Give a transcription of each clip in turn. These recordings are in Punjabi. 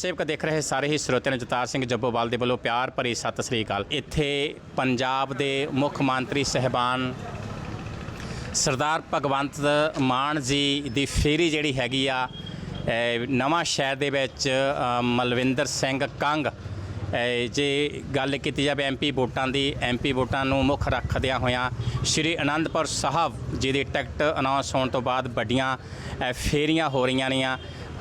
ਸੇਵਕ ਦੇਖ ਰਹੇ ਸਾਰੇ ਹੀ ਸਰੋਤਿਆਂ ਨੂੰ ਜਤਾਰ ਸਿੰਘ ਜੱਬੋਵਾਲ ਦੇ ਵੱਲੋਂ ਪਿਆਰ ਭਰੀ ਸਤਿ ਸ੍ਰੀ ਅਕਾਲ। ਇੱਥੇ ਪੰਜਾਬ ਦੇ ਮੁੱਖ ਮੰਤਰੀ ਸਹਿਬਾਨ ਸਰਦਾਰ ਭਗਵੰਤ ਮਾਨ ਜੀ ਦੀ ਫੇਰੀ ਜਿਹੜੀ ਹੈਗੀ ਆ ਅ, ਨਵਾਂ ਸ਼ਹਿਰ ਦੇ ਵਿੱਚ ਮਲਵਿੰਦਰ ਸਿੰਘ ਕੰਗ ਜੇ ਗੱਲ ਕੀਤੀ ਜਾਵੇ ਐਮਪੀ ਵੋਟਾਂ ਦੀ ਐਮਪੀ ਵੋਟਾਂ ਨੂੰ ਮੁੱਖ ਰੱਖਦਿਆਂ ਹੋਇਆਂ ਸ਼੍ਰੀ ਅਨੰਦਪੁਰ ਸਾਹਿਬ ਜੀ ਦੀ ਟਿਕਟ ਅਨਾਉਂਸ ਹੋਣ ਤੋਂ ਬਾਅਦ ਵੱਡੀਆਂ ਫੇਰੀਆਂ ਹੋ ਰਹੀਆਂ ਨੇ।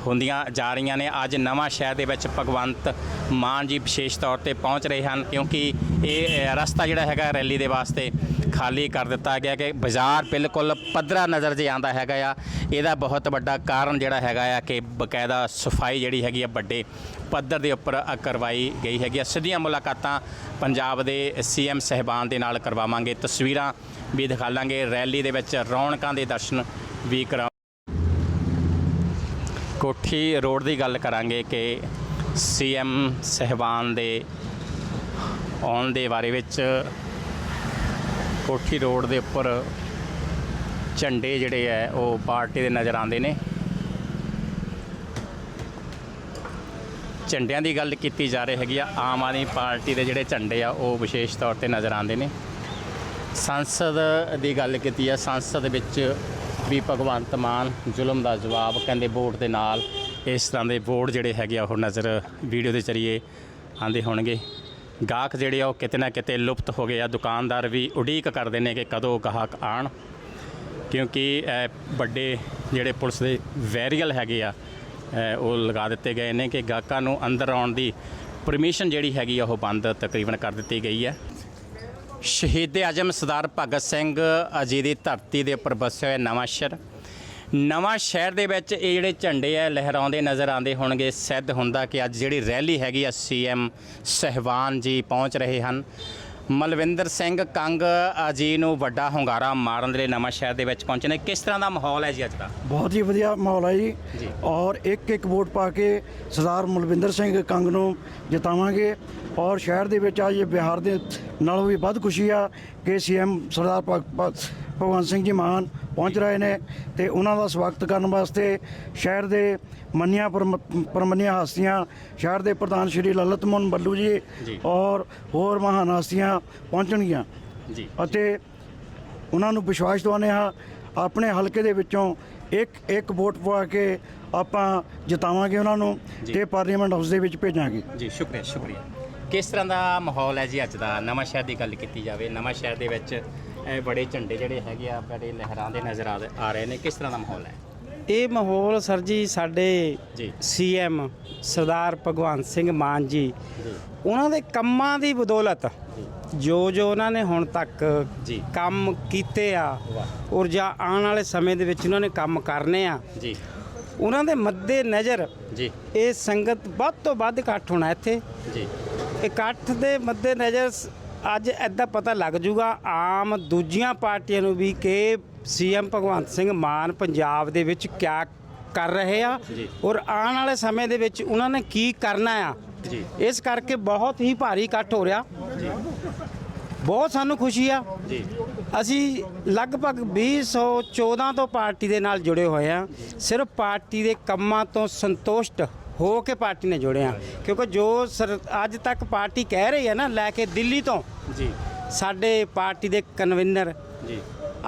ਹੁੰਦੀਆਂ ਜਾ ਰਹੀਆਂ ਨੇ। ਅੱਜ ਨਵਾਂ ਸ਼ਹਿਰ ਦੇ ਵਿੱਚ ਭਗਵੰਤ ਮਾਨ ਜੀ ਵਿਸ਼ੇਸ਼ ਤੌਰ ਤੇ ਪਹੁੰਚ ਰਹੇ ਹਨ, ਕਿਉਂਕਿ ਇਹ ਰਸਤਾ ਜਿਹੜਾ ਹੈਗਾ ਰੈਲੀ ਦੇ ਵਾਸਤੇ ਖਾਲੀ ਕਰ ਦਿੱਤਾ ਗਿਆ ਕਿ ਬਾਜ਼ਾਰ ਬਿਲਕੁਲ ਪੱਧਰਾ ਨਜ਼ਰ ਜੇ ਆਂਦਾ ਹੈਗਾ ਆ। ਇਹਦਾ ਬਹੁਤ ਵੱਡਾ ਕਾਰਨ ਜਿਹੜਾ ਹੈਗਾ ਆ ਕਿ ਬਕਾਇਦਾ ਸਫ਼ਾਈ ਜਿਹੜੀ ਹੈਗੀ ਆ ਵੱਡੇ ਪੱਧਰ ਦੇ ਉੱਪਰ ਕਰਵਾਈ ਗਈ ਹੈਗੀ ਆ। ਸਿੱਧੀਆਂ ਮੁਲਾਕਾਤਾਂ ਪੰਜਾਬ ਦੇ ਸੀਐਮ ਸਹਿਬਾਨ ਦੇ ਨਾਲ ਕਰਵਾਵਾਂਗੇ। ਤਸਵੀਰਾਂ ਵੀ ਦਿਖਾ ਲਾਂਗੇ। ਰੈਲੀ ਦੇ ਵਿੱਚ ਰੌਣਕਾਂ ਦੇ ਦਰਸ਼ਨ ਵੀ ਕਰਾ ਕੋਠੀ ਰੋਡ ਦੀ ਗੱਲ ਕਰਾਂਗੇ ਕਿ ਸੀਐਮ ਸਹਿਬਾਨ ਦੇ ਆਉਣ ਦੇ ਬਾਰੇ ਵਿੱਚ ਕੋਠੀ ਰੋਡ ਦੇ ਉੱਪਰ ਝੰਡੇ ਜਿਹੜੇ ਹੈ, ਉਹ ਪਾਰਟੀ ਦੇ ਨਜ਼ਰ ਆਉਂਦੇ ਨੇ। ਝੰਡਿਆਂ ਦੀ ਗੱਲ ਕੀਤੀ ਜਾ ਰਹੀ ਹੈਗੀ ਆ, ਆਮ ਆਦਮੀ ਪਾਰਟੀ ਦੇ ਜਿਹੜੇ ਝੰਡੇ ਆ, ਉਹ ਵਿਸ਼ੇਸ਼ ਤੌਰ ਤੇ ਨਜ਼ਰ ਆਉਂਦੇ ਨੇ। ਸੰਸਦ ਦੀ ਗੱਲ ਕੀਤੀ ਆ, ਸੰਸਦ ਵਿੱਚ ਵੀ ਭਗਵੰਤ ਮਾਨ ਜ਼ੁਲਮ ਦਾ ਜਵਾਬ ਕਹਿੰਦੇ ਵੋਟ ਦੇ ਨਾਲ ਇਸ ਤਰ੍ਹਾਂ ਦੇ ਵੋਟ ਜਿਹੜੇ ਹੈਗੇ ਆ ਉਹ ਨਜ਼ਰ ਵੀਡੀਓ ਦੇ ਜ਼ਰੀਏ ਆਂਦੇ ਹੋਣਗੇ। ਗਾਹਕ ਜਿਹੜੇ ਆ ਉਹ ਕਿਤੇ ਨਾ ਕਿਤੇ ਲੁਪਤ ਹੋ ਗਏ ਆ। ਦੁਕਾਨਦਾਰ ਵੀ ਉਡੀਕ ਕਰਦੇ ਨੇ ਕਿ ਕਦੋਂ ਗਾਹਕ ਆਣ ਕਿਉਂਕਿ ਵੱਡੇ ਜਿਹੜੇ ਪੁਲਿਸ ਦੇ ਵੈਰੀਅਲ ਹੈਗੇ ਆ ਉਹ ਲਗਾ ਦਿੱਤੇ ਗਏ ਨੇ ਕਿ ਗਾਹਕਾਂ ਨੂੰ ਅੰਦਰ ਆਉਣ ਦੀ ਪਰਮਿਸ਼ਨ ਜਿਹੜੀ ਹੈਗੀ ਆ ਉਹ ਬੰਦ ਤਕਰੀਬਨ ਕਰ ਦਿੱਤੀ ਗਈ ਹੈ। ਸ਼ਹੀਦ ਆਜਮ ਸਰਦਾਰ ਭਗਤ ਸਿੰਘ ਜੀ ਦੀ ਧਰਤੀ ਦੇ ਉੱਪਰ ਵਸਿਆ ਹੋਇਆ ਨਵਾਂ ਸ਼ਹਿਰ। ਨਵਾਂ ਸ਼ਹਿਰ ਦੇ ਵਿੱਚ ਇਹ ਜਿਹੜੇ ਝੰਡੇ ਆ ਲਹਿਰਾਉਂਦੇ ਨਜ਼ਰ ਆਉਂਦੇ ਹੋਣਗੇ। ਸਿੱਧ ਹੁੰਦਾ ਕਿ ਅੱਜ ਜਿਹੜੀ ਰੈਲੀ ਹੈਗੀ ਆ ਸੀਐਮ ਸਹਿਬਾਨ ਜੀ ਪਹੁੰਚ ਰਹੇ ਹਨ। ਮਲਵਿੰਦਰ ਸਿੰਘ ਕੰਗ ਅ, ਜੀ ਨੂੰ ਵੱਡਾ ਹੁੰਗਾਰਾ ਮਾਰਨ ਦੇ ਲਈ ਨਵਾਂ ਸ਼ਹਿਰ ਦੇ ਵਿੱਚ ਪਹੁੰਚੇ ਨੇ। ਕਿਸ ਤਰ੍ਹਾਂ ਦਾ ਮਾਹੌਲ ਹੈ ਜੀ ਅੱਜ ਦਾ? ਬਹੁਤ ਹੀ ਵਧੀਆ ਮਾਹੌਲ ਹੈ ਜੀ। ਔਰ ਇੱਕ ਇੱਕ ਵੋਟ ਪਾ ਕੇ ਸਰਦਾਰ ਮਲਵਿੰਦਰ ਸਿੰਘ ਕੰਗ ਨੂੰ ਜਿਤਾਵਾਂਗੇ। ਔਰ ਸ਼ਹਿਰ ਦੇ ਵਿੱਚ ਅੱਜ ਬਿਹਾਰ ਦੇ ਨਾਲੋਂ ਵੀ ਵੱਧ ਖੁਸ਼ੀ ਆ ਕਿ ਸੀਐਮ ਸਰਦਾਰ ਭਗ- ਭਗ- ਭਗਵੰਤ ਸਿੰਘ ਜੀ ਮਾਨ ਪਹੁੰਚ ਰਹੇ ਨੇ ਤੇ ਉਹਨਾਂ ਦਾ ਸਵਾਗਤ ਕਰਨ ਵਾਸਤੇ ਸ਼ਹਿਰ ਦੇ ਮੰਨਿਆ ਪਰਮੰਨਿਆ ਹਸਤੀਆਂ ਸ਼ਹਿਰ ਦੇ ਪ੍ਰਧਾਨ ਸ਼੍ਰੀ ਲਲਿਤ ਮੋਹਨ ਬੱਲੂ ਜੀ। ਔਰ ਹੋਰ ਮਹਾਨ ਹਸਤੀਆਂ ਪਹੁੰਚਣਗੀਆਂ ਜੀ ਅਤੇ ਉਹਨਾਂ ਨੂੰ ਵਿਸ਼ਵਾਸ ਦਿਵਾਉਂਦੇ ਹਾਂ ਆਪਣੇ ਹਲਕੇ ਦੇ ਵਿੱਚੋਂ ਇੱਕ ਇੱਕ ਵੋਟ ਪਵਾ ਕੇ ਆਪਾਂ ਜਿਤਾਵਾਂਗੇ ਉਹਨਾਂ ਨੂੰ। ਤੇ ਪਾਰਲੀਮੈਂਟ ਹਾਊਸ ਦੇ ਵਿੱਚ ਭੇਜਾਂਗੇ ਜੀ ਸ਼ੁਕਰੀਆ ਸ਼ੁਕਰੀਆ ਕਿਸ ਤਰ੍ਹਾਂ ਦਾ ਮਾਹੌਲ ਹੈ ਜੀ ਅੱਜ ਦਾ? ਨਵਾਂ ਸ਼ਹਿਰ ਦੀ ਗੱਲ ਕੀਤੀ ਜਾਵੇ ਨਵਾਂ ਸ਼ਹਿਰ ਦੇ ਵਿੱਚ ਇਹ ਬੜੇ ਝੰਡੇ ਜਿਹੜੇ ਹੈਗੇ ਆ ਬੜੇ ਲਹਿਰਾਉਂਦੇ ਨਜ਼ਰ ਆ ਆ ਰਹੇ ਨੇ। ਕਿਸ ਤਰ੍ਹਾਂ ਦਾ ਮਾਹੌਲ ਹੈ? ਇਹ ਮਾਹੌਲ ਸਰ ਜੀ ਸਾਡੇ ਜੀ। ਸੀਐਮ ਸਰਦਾਰ ਭਗਵੰਤ ਸਿੰਘ ਮਾਨ ਜੀ ਜੀ। ਉਹਨਾਂ ਦੇ ਕੰਮਾਂ ਦੀ ਬਦੌਲਤ ਜੋ। ਜੋ ਉਹਨਾਂ ਨੇ ਹੁਣ ਤੱਕ ਜੀ। ਕੰਮ ਕੀਤੇ ਆ ਵਾਹ। ਔਰ ਜਾਂ ਆਉਣ ਵਾਲੇ ਸਮੇਂ ਦੇ ਵਿੱਚ ਉਹਨਾਂ ਨੇ ਕੰਮ ਕਰਨੇ ਆ ਜੀ। ਉਹਨਾਂ ਦੇ ਮੱਦੇ ਨਜ਼ਰ ਜੀ। ਇਹ ਸੰਗਤ ਵੱਧ ਤੋਂ ਵੱਧ ਇਕੱਠ ਹੋਣਾ ਇੱਥੇ। ਜੀ। ਇਕੱਠ ਦੇ ਮੱਦੇ ਨਜ਼ਰ ਅੱਜ ਐਦਾਂ ਪਤਾ ਲੱਗ ਜੂਗਾ ਆਮ ਦੂਜੀਆਂ ਪਾਰਟੀਆਂ ਨੂੰ ਵੀ ਕਿ ਸੀਐਮ ਭਗਵੰਤ ਸਿੰਘ ਮਾਨ ਪੰਜਾਬ ਦੇ ਵਿੱਚ ਕਿਆ ਕਰ ਰਹੇ ਆ। ਔਰ ਆਉਣ ਵਾਲੇ ਸਮੇਂ ਦੇ ਵਿੱਚ ਉਹਨਾਂ ਨੇ ਕੀ ਕਰਨਾ ਆ। ਇਸ ਕਰਕੇ ਬਹੁਤ ਹੀ ਭਾਰੀ ਇਕੱਠ ਹੋ ਰਿਹਾ। ਬਹੁਤ ਸਾਨੂੰ ਖੁਸ਼ੀ ਆ। ਜੀ। ਅਸੀਂ ਲਗਭਗ 2014 ਤੋਂ ਪਾਰਟੀ ਦੇ ਨਾਲ ਜੁੜੇ ਹੋਏ ਆ। ਸਿਰਫ ਪਾਰਟੀ ਦੇ ਕੰਮਾਂ ਤੋਂ ਸੰਤੁਸ਼ਟ ਹੋ ਕੇ ਪਾਰਟੀ ਨੇ ਜੁੜੇ ਆ ਕਿਉਂਕਿ ਜੋ ਸਰ- ਅੱਜ ਤੱਕ ਪਾਰਟੀ ਕਹਿ ਰਹੀ ਹੈ ਨਾ ਲੈ ਕੇ ਦਿੱਲੀ ਤੋਂ। ਜੀ। ਸਾਡੇ ਪਾਰਟੀ ਦੇ ਕਨਵੀਨਰ ਜੀ।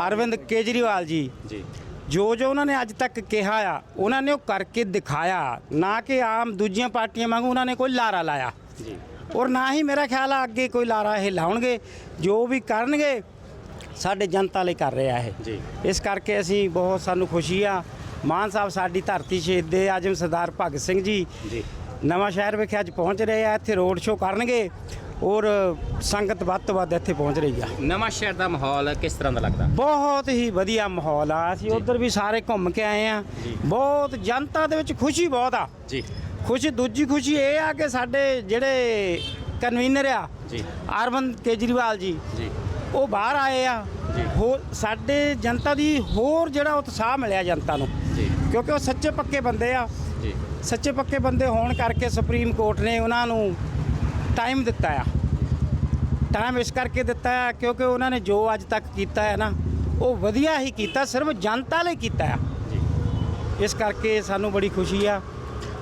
ਅਰਵਿੰਦ ਕੇਜਰੀਵਾਲ ਜੀ। ਜੀ। ਜੋ ਜੋ ਉਹਨਾਂ ਨੇ ਅੱਜ ਤੱਕ ਕਿਹਾ ਆ ਉਹਨਾਂ ਨੇ ਉਹ ਕਰਕੇ ਦਿਖਾਇਆ। ਨਾ ਕਿ ਆਮ ਦੂਜੀਆਂ ਪਾਰਟੀਆਂ ਵਾਂਗੂ ਉਹਨਾਂ ਨੇ ਕੋਈ ਲਾਰਾ ਲਾਇਆ। ਜੀ। ਔਰ ਨਾ ਹੀ ਮੇਰਾ ਖਿਆਲ ਆ ਅੱਗੇ ਕੋਈ ਲਾਰਾ ਇਹ ਲਾਉਣਗੇ ਜੋ ਵੀ ਕਰਨਗੇ ਸਾਡੇ ਜਨਤਾ ਲਈ ਕਰ ਰਿਹਾ ਜੀ। ਇਸ ਕਰਕੇ ਅਸੀਂ ਬਹੁਤ ਸਾਨੂੰ ਖੁਸ਼ੀ ਆ। ਮਾਨ ਸਾਹਿਬ ਸਾਡੀ ਧਰਤੀ ਸ਼ਹੀਦ ਆਜਮ ਸਰਦਾਰ ਭਗਤ ਸਿੰਘ ਜੀ ਜੀ। ਨਵਾਂ ਸ਼ਹਿਰ ਵਿਖੇ ਅੱਜ ਪਹੁੰਚ ਰਹੇ ਆ। ਇੱਥੇ ਰੋਡ ਸ਼ੋਅ ਕਰਨਗੇ ਔਰ ਸੰਗਤ ਵੱਧ ਤੋਂ ਵੱਧ ਇੱਥੇ ਪਹੁੰਚ ਰਹੀ ਆ। ਨਵਾਂ ਸ਼ਹਿਰ ਦਾ ਮਾਹੌਲ ਕਿਸ ਤਰ੍ਹਾਂ ਦਾ ਲੱਗਦਾ? ਬਹੁਤ ਹੀ ਵਧੀਆ ਮਾਹੌਲ ਆ। ਅਸੀਂ ਉਧਰ ਵੀ ਸਾਰੇ ਘੁੰਮ ਕੇ ਆਏ ਆ। ਬਹੁਤ ਜਨਤਾ ਦੇ ਵਿੱਚ ਖੁਸ਼ੀ ਬਹੁਤ ਆ। ਜੀ। ਖੁਸ਼ੀ ਦੂਜੀ ਖੁਸ਼ੀ ਇਹ ਆ ਕਿ ਸਾਡੇ ਜਿਹੜੇ ਕਨਵੀਨਰ ਆ ਜੀ। ਅਰਵਿੰਦ ਕੇਜਰੀਵਾਲ ਜੀ ਜੀ। ਉਹ ਬਾਹਰ ਆਏ ਆ। ਹੋਰ ਸਾਡੇ ਜਨਤਾ ਦੀ ਹੋਰ ਜਿਹੜਾ ਉਤਸ਼ਾਹ ਮਿਲਿਆ ਜਨਤਾ ਨੂੰ। ਕਿਉਂਕਿ ਉਹ ਸੱਚੇ ਪੱਕੇ ਬੰਦੇ ਆ। ਸੱਚੇ ਪੱਕੇ ਬੰਦੇ ਹੋਣ ਕਰਕੇ ਸੁਪਰੀਮ ਕੋਰਟ ਨੇ ਉਹਨਾਂ ਨੂੰ ਟਾਈਮ ਦਿੱਤਾ ਆ। ਟਾਈਮ ਇਸ ਕਰਕੇ ਦਿੱਤਾ ਆ ਕਿਉਂਕਿ ਉਹਨਾਂ ਨੇ ਜੋ ਅੱਜ ਤੱਕ ਕੀਤਾ ਹੈ ਨਾ ਉਹ ਵਧੀਆ ਹੀ ਕੀਤਾ ਸਿਰਫ ਜਨਤਾ ਲਈ ਕੀਤਾ ਆ। ਇਸ ਕਰਕੇ ਸਾਨੂੰ ਬੜੀ ਖੁਸ਼ੀ ਆ।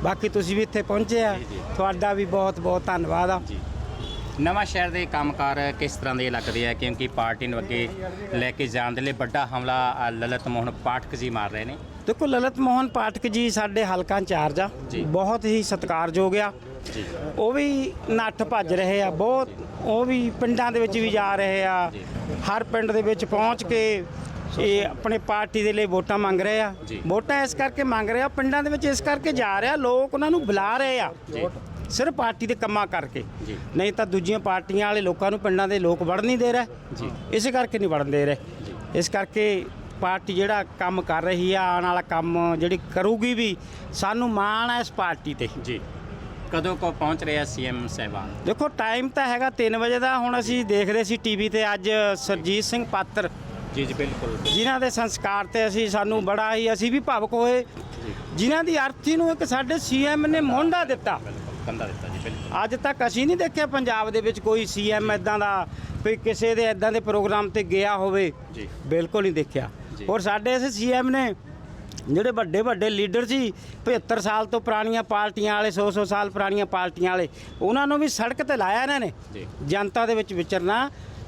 ਬਾਕੀ ਤੁਸੀਂ ਵੀ ਇੱਥੇ ਪਹੁੰਚੇ ਆ। ਤੁਹਾਡਾ ਵੀ ਬਹੁਤ ਬਹੁਤ ਧੰਨਵਾਦ ਆ। ਜੀ। ਨਵਾਂ ਸ਼ਹਿਰ ਦੇ ਕੰਮਕਾਰ ਕਿਸ ਤਰ੍ਹਾਂ ਦੇ ਲੱਗਦੇ ਆ? ਕਿਉਂਕਿ ਪਾਰਟੀ ਨੂੰ ਅੱਗੇ ਲੈ ਕੇ ਜਾਣ ਦੇ ਲਈ ਵੱਡਾ ਹਮਲਾ ਲਲਿਤ ਮੋਹਨ ਪਾਠਕ ਜੀ ਮਾਰ ਰਹੇ ਨੇ। ਦੇਖੋ ਲਲਿਤ ਮੋਹਨ ਪਾਠਕ ਜੀ ਸਾਡੇ ਹਲਕਾ ਇੰਚਾਰਜ ਆ। ਬਹੁਤ ਹੀ ਸਤਿਕਾਰਯੋਗ ਆ। ਉਹ ਵੀ ਨੱਠ ਭੱਜ ਰਹੇ ਆ ਬਹੁਤ ਉਹ ਵੀ ਪਿੰਡਾਂ ਦੇ ਵਿੱਚ ਵੀ ਜਾ ਰਹੇ ਆ। ਹਰ ਪਿੰਡ ਦੇ ਵਿੱਚ ਪਹੁੰਚ ਕੇ ਇਹ ਆਪਣੇ ਪਾਰਟੀ ਦੇ ਲਈ ਵੋਟਾਂ ਮੰਗ ਰਹੇ ਆ। ਵੋਟਾਂ ਇਸ ਕਰਕੇ ਮੰਗ ਰਹੇ ਆ ਪਿੰਡਾਂ ਦੇ ਵਿੱਚ ਇਸ ਕਰਕੇ ਜਾ ਰਿਹਾ ਲੋਕ ਉਹਨਾਂ ਨੂੰ ਬੁਲਾ ਰਹੇ ਆ। ਸਿਰਫ ਪਾਰਟੀ ਦੇ ਕੰਮਾਂ ਕਰਕੇ। ਨਹੀਂ ਤਾਂ ਦੂਜੀਆਂ ਪਾਰਟੀਆਂ ਵਾਲੇ ਲੋਕਾਂ ਨੂੰ ਪਿੰਡਾਂ ਦੇ ਲੋਕ ਵੜਨ ਨਹੀਂ ਦੇ ਰਹੇ। ਜੀ। ਇਸੇ ਕਰਕੇ ਨਹੀਂ ਵੜਨ ਦੇ ਰਹੇ। ਇਸ ਕਰਕੇ ਪਾਰਟੀ ਜਿਹੜਾ ਕੰਮ ਕਰ ਰਹੀ ਆ ਆਉਣ ਵਾਲਾ ਕੰਮ ਜਿਹੜੀ ਕਰੂਗੀ ਵੀ ਸਾਨੂੰ ਮਾਣ ਹੈ ਇਸ ਪਾਰਟੀ ਤੇ। ਜੀ। ਕਦੋਂ ਕੋ ਪਹੁੰਚ ਰਿਹਾ ਸੀਐਮ ਸਹਿਬਾਨ? ਦੇਖੋ ਟਾਈਮ ਤਾਂ ਹੈਗਾ 3 ਵਜੇ ਦਾ ਹੁਣ ਅਸੀਂ ਦੇਖਦੇ ਸੀ ਟੀਵੀ ਤੇ ਅੱਜ ਸਰਜੀਤ ਸਿੰਘ ਪਾਤਰ। ਜੀ ਜੀ ਬਿਲਕੁਲ। ਜਿਨ੍ਹਾਂ ਦੇ ਸੰਸਕਾਰ ਤੇ ਅਸੀਂ ਸਾਨੂੰ ਬੜਾ ਹੀ ਅਸੀਂ ਵੀ ਭਾਵਕ ਹੋਏ। ਜਿਨ੍ਹਾਂ ਦੀ ਅਰਥੀ ਨੂੰ ਇੱਕ ਸਾਡੇ ਸੀਐਮ ਨੇ ਮੋਢਾ ਦਿੱਤਾ। ਕੰਦਾ ਦਿੱਤਾ ਜੀ ਬਿਲਕੁਲ ਅੱਜ ਤੱਕ ਅਸੀਂ ਨਹੀਂ ਦੇਖਿਆ ਪੰਜਾਬ ਦੇ ਵਿੱਚ ਕੋਈ ਸੀਐਮ ਇਦਾਂ ਦਾ ਵੀ ਕਿਸੇ ਦੇ ਇਦਾਂ ਦੇ ਪ੍ਰੋਗਰਾਮ ਤੇ ਗਿਆ ਹੋਵੇ। ਜੀ। ਬਿਲਕੁਲ ਨਹੀਂ ਦੇਖਿਆ। ਜੀ। ਔਰ ਸਾਡੇ ਇਸ ਸੀਐਮ ਨੇ ਜਿਹੜੇ ਵੱਡੇ ਵੱਡੇ ਲੀਡਰ ਸੀ 75 ਸਾਲ ਤੋਂ ਪੁਰਾਣੀਆਂ ਪਾਰਟੀਆਂ ਵਾਲੇ 100 100 ਸਾਲ ਪੁਰਾਣੀਆਂ ਪਾਰਟੀਆਂ ਵਾਲੇ ਉਹਨਾਂ ਨੂੰ ਵੀ ਸੜਕ ਤੇ ਲਾਇਆ ਇਹਨਾਂ ਨੇ। ਜੀ। ਜਨਤਾ ਦੇ ਵਿੱਚ ਵਿਚਰਨਾ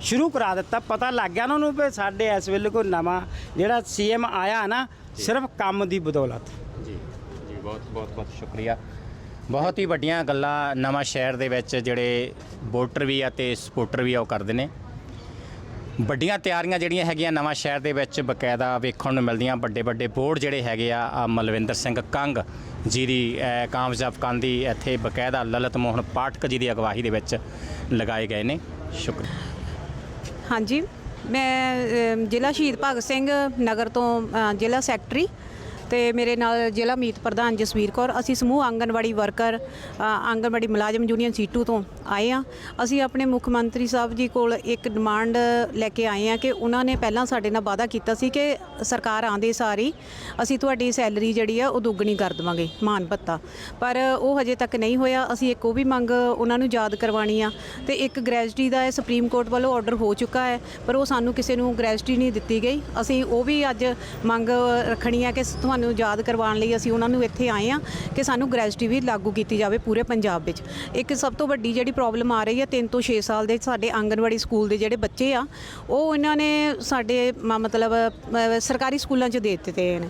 ਸ਼ੁਰੂ ਕਰਾ ਦਿੱਤਾ। ਪਤਾ ਲੱਗ ਗਿਆ ਉਹਨਾਂ ਨੂੰ ਵੀ ਸਾਡੇ ਇਸ ਵੇਲੇ ਕੋਈ ਨਵਾਂ ਜਿਹੜਾ ਸੀਐਮ ਆਇਆ ਨਾ ਸਿਰਫ ਕੰਮ ਦੀ ਬਦੌਲਤ। ਜੀ। ਜੀ ਬਹੁਤ ਬਹੁਤ ਬਹੁਤ ਸ਼ੁਕਰੀਆ। ਬਹੁਤ ਹੀ ਵੱਡੀਆਂ ਗੱਲਾਂ ਨਵਾਂ ਸ਼ਹਿਰ ਦੇ ਵਿੱਚ ਜਿਹੜੇ ਵੋਟਰ ਵੀ ਆ ਤੇ ਸਪੋਰਟਰ ਵੀ ਆ ਉਹ ਕਰਦੇ ਨੇ। ਵੱਡੀਆਂ ਤਿਆਰੀਆਂ ਜਿਹੜੀਆਂ ਹੈਗੀਆਂ ਨਵਾਂ ਸ਼ਹਿਰ ਦੇ ਵਿੱਚ ਬਕਾਇਦਾ ਵੇਖਣ ਨੂੰ ਮਿਲਦੀਆਂ। ਵੱਡੇ ਵੱਡੇ ਬੋਰਡ ਜਿਹੜੇ ਹੈਗੇ ਆ ਮਲਵਿੰਦਰ ਸਿੰਘ ਕੰਗ ਜੀ ਦੀ ਕਾਮਯਾਬ ਕਰਨ ਇੱਥੇ ਬਕਾਇਦਾ ਲਲਤ ਮੋਹਨ ਪਾਠਕ ਜੀ ਦੀ ਅਗਵਾਈ ਦੇ ਵਿੱਚ ਲਗਾਏ ਗਏ ਨੇ। ਸ਼ੁਕਰੀਆ ਹਾਂਜੀ, ਮੈਂ ਜ਼ਿਲ੍ਹਾ ਸ਼ਹੀਦ ਭਗਤ ਸਿੰਘ ਨਗਰ ਤੋਂ ਜ਼ਿਲ੍ਹਾ ਸੈਕਟਰੀ ਤੇ ਮੇਰੇ ਨਾਲ ਜ਼ਿਲ੍ਹਾ ਮੀਤ ਪ੍ਰਧਾਨ ਜਸਵੀਰ ਕੌਰ ਅਸੀਂ ਸਮੂਹ ਆਂਗਨਵਾੜੀ ਵਰਕਰ ਅ, ਆਂਗਨਵਾੜੀ ਮੁਲਾਜ਼ਮ ਯੂਨੀਅਨ ਸੀਟੂ ਤੋਂ ਆਏ ਆ ਅਸੀਂ ਆਪਣੇ ਮੁੱਖ ਮੰਤਰੀ ਸਾਹਿਬ ਜੀ ਕੋਲ ਇੱਕ ਡਿਮਾਂਡ ਲੈ ਕੇ ਆਏ ਆ ਕਿ ਉਹਨਾਂ ਨੇ ਪਹਿਲਾਂ ਸਾਡੇ ਨਾਲ ਵਾਅਦਾ ਕੀਤਾ ਸੀ ਕਿ ਸਰਕਾਰ ਆਂਦੇ ਸਾਰੀ ਅਸੀਂ ਤੁਹਾਡੀ ਸੈਲਰੀ ਜਿਹੜੀ ਆ ਉਹ ਦੁੱਗਣੀ ਕਰ ਦੇਵਾਂਗੇ ਮਾਨ ਭੱਤਾ। ਪਰ ਉਹ ਹਜੇ ਤੱਕ ਨਹੀਂ ਹੋਇਆ ਅਸੀਂ ਇੱਕ ਉਹ ਵੀ ਮੰਗ ਉਹਨਾਂ ਨੂੰ ਯਾਦ ਕਰਵਾਣੀ ਆ ਤੇ ਇੱਕ ਗ੍ਰੈਜੂਟੀ ਦਾ ਸੁਪਰੀਮ ਕੋਰਟ ਵੱਲੋਂ ਆਰਡਰ ਹੋ ਚੁੱਕਾ ਹੈ ਪਰ ਉਹ ਸਾਨੂੰ ਕਿਸੇ ਨੂੰ ਗ੍ਰੈਜੂਟੀ ਨਹੀਂ ਦਿੱਤੀ ਗਈ। ਅਸੀਂ ਉਹ ਵੀ ਅੱਜ ਮੰਗ ਰੱਖਣੀ ਆ ਕਿ ਤੁਹਾਨੂੰ ਯਾਦ ਕਰਵਾਉਣ ਲਈ ਅਸੀਂ ਉਹਨਾਂ ਨੂੰ ਇੱਥੇ ਆਏ ਆ ਕਿ ਸਾਨੂੰ ਗ੍ਰੈਜੂਟੀ ਵੀ ਲਾਗੂ ਕੀਤੀ ਜਾਵੇ ਪੂਰੇ ਪੰਜਾਬ ਵਿੱਚ। ਇੱਕ ਸਭ ਤੋਂ ਵੱਡੀ ਜਿਹੜੀ ਪ੍ਰੋਬਲਮ ਆ ਰਹੀ ਹੈ 3 ਤੋਂ 6 ਸਾਲ ਦੇ ਸਾਡੇ ਆਂਗਨਵਾੜੀ ਸਕੂਲ ਦੇ ਜਿਹੜੇ ਬੱਚੇ ਆ, ਉਹ ਇਹਨਾਂ ਨੇ ਸਾਡੇ ਮਤਲਬ ਸਰਕਾਰੀ ਸਕੂਲਾਂ 'ਚ ਦੇ ਦਿੱਤੇ ਨੇ।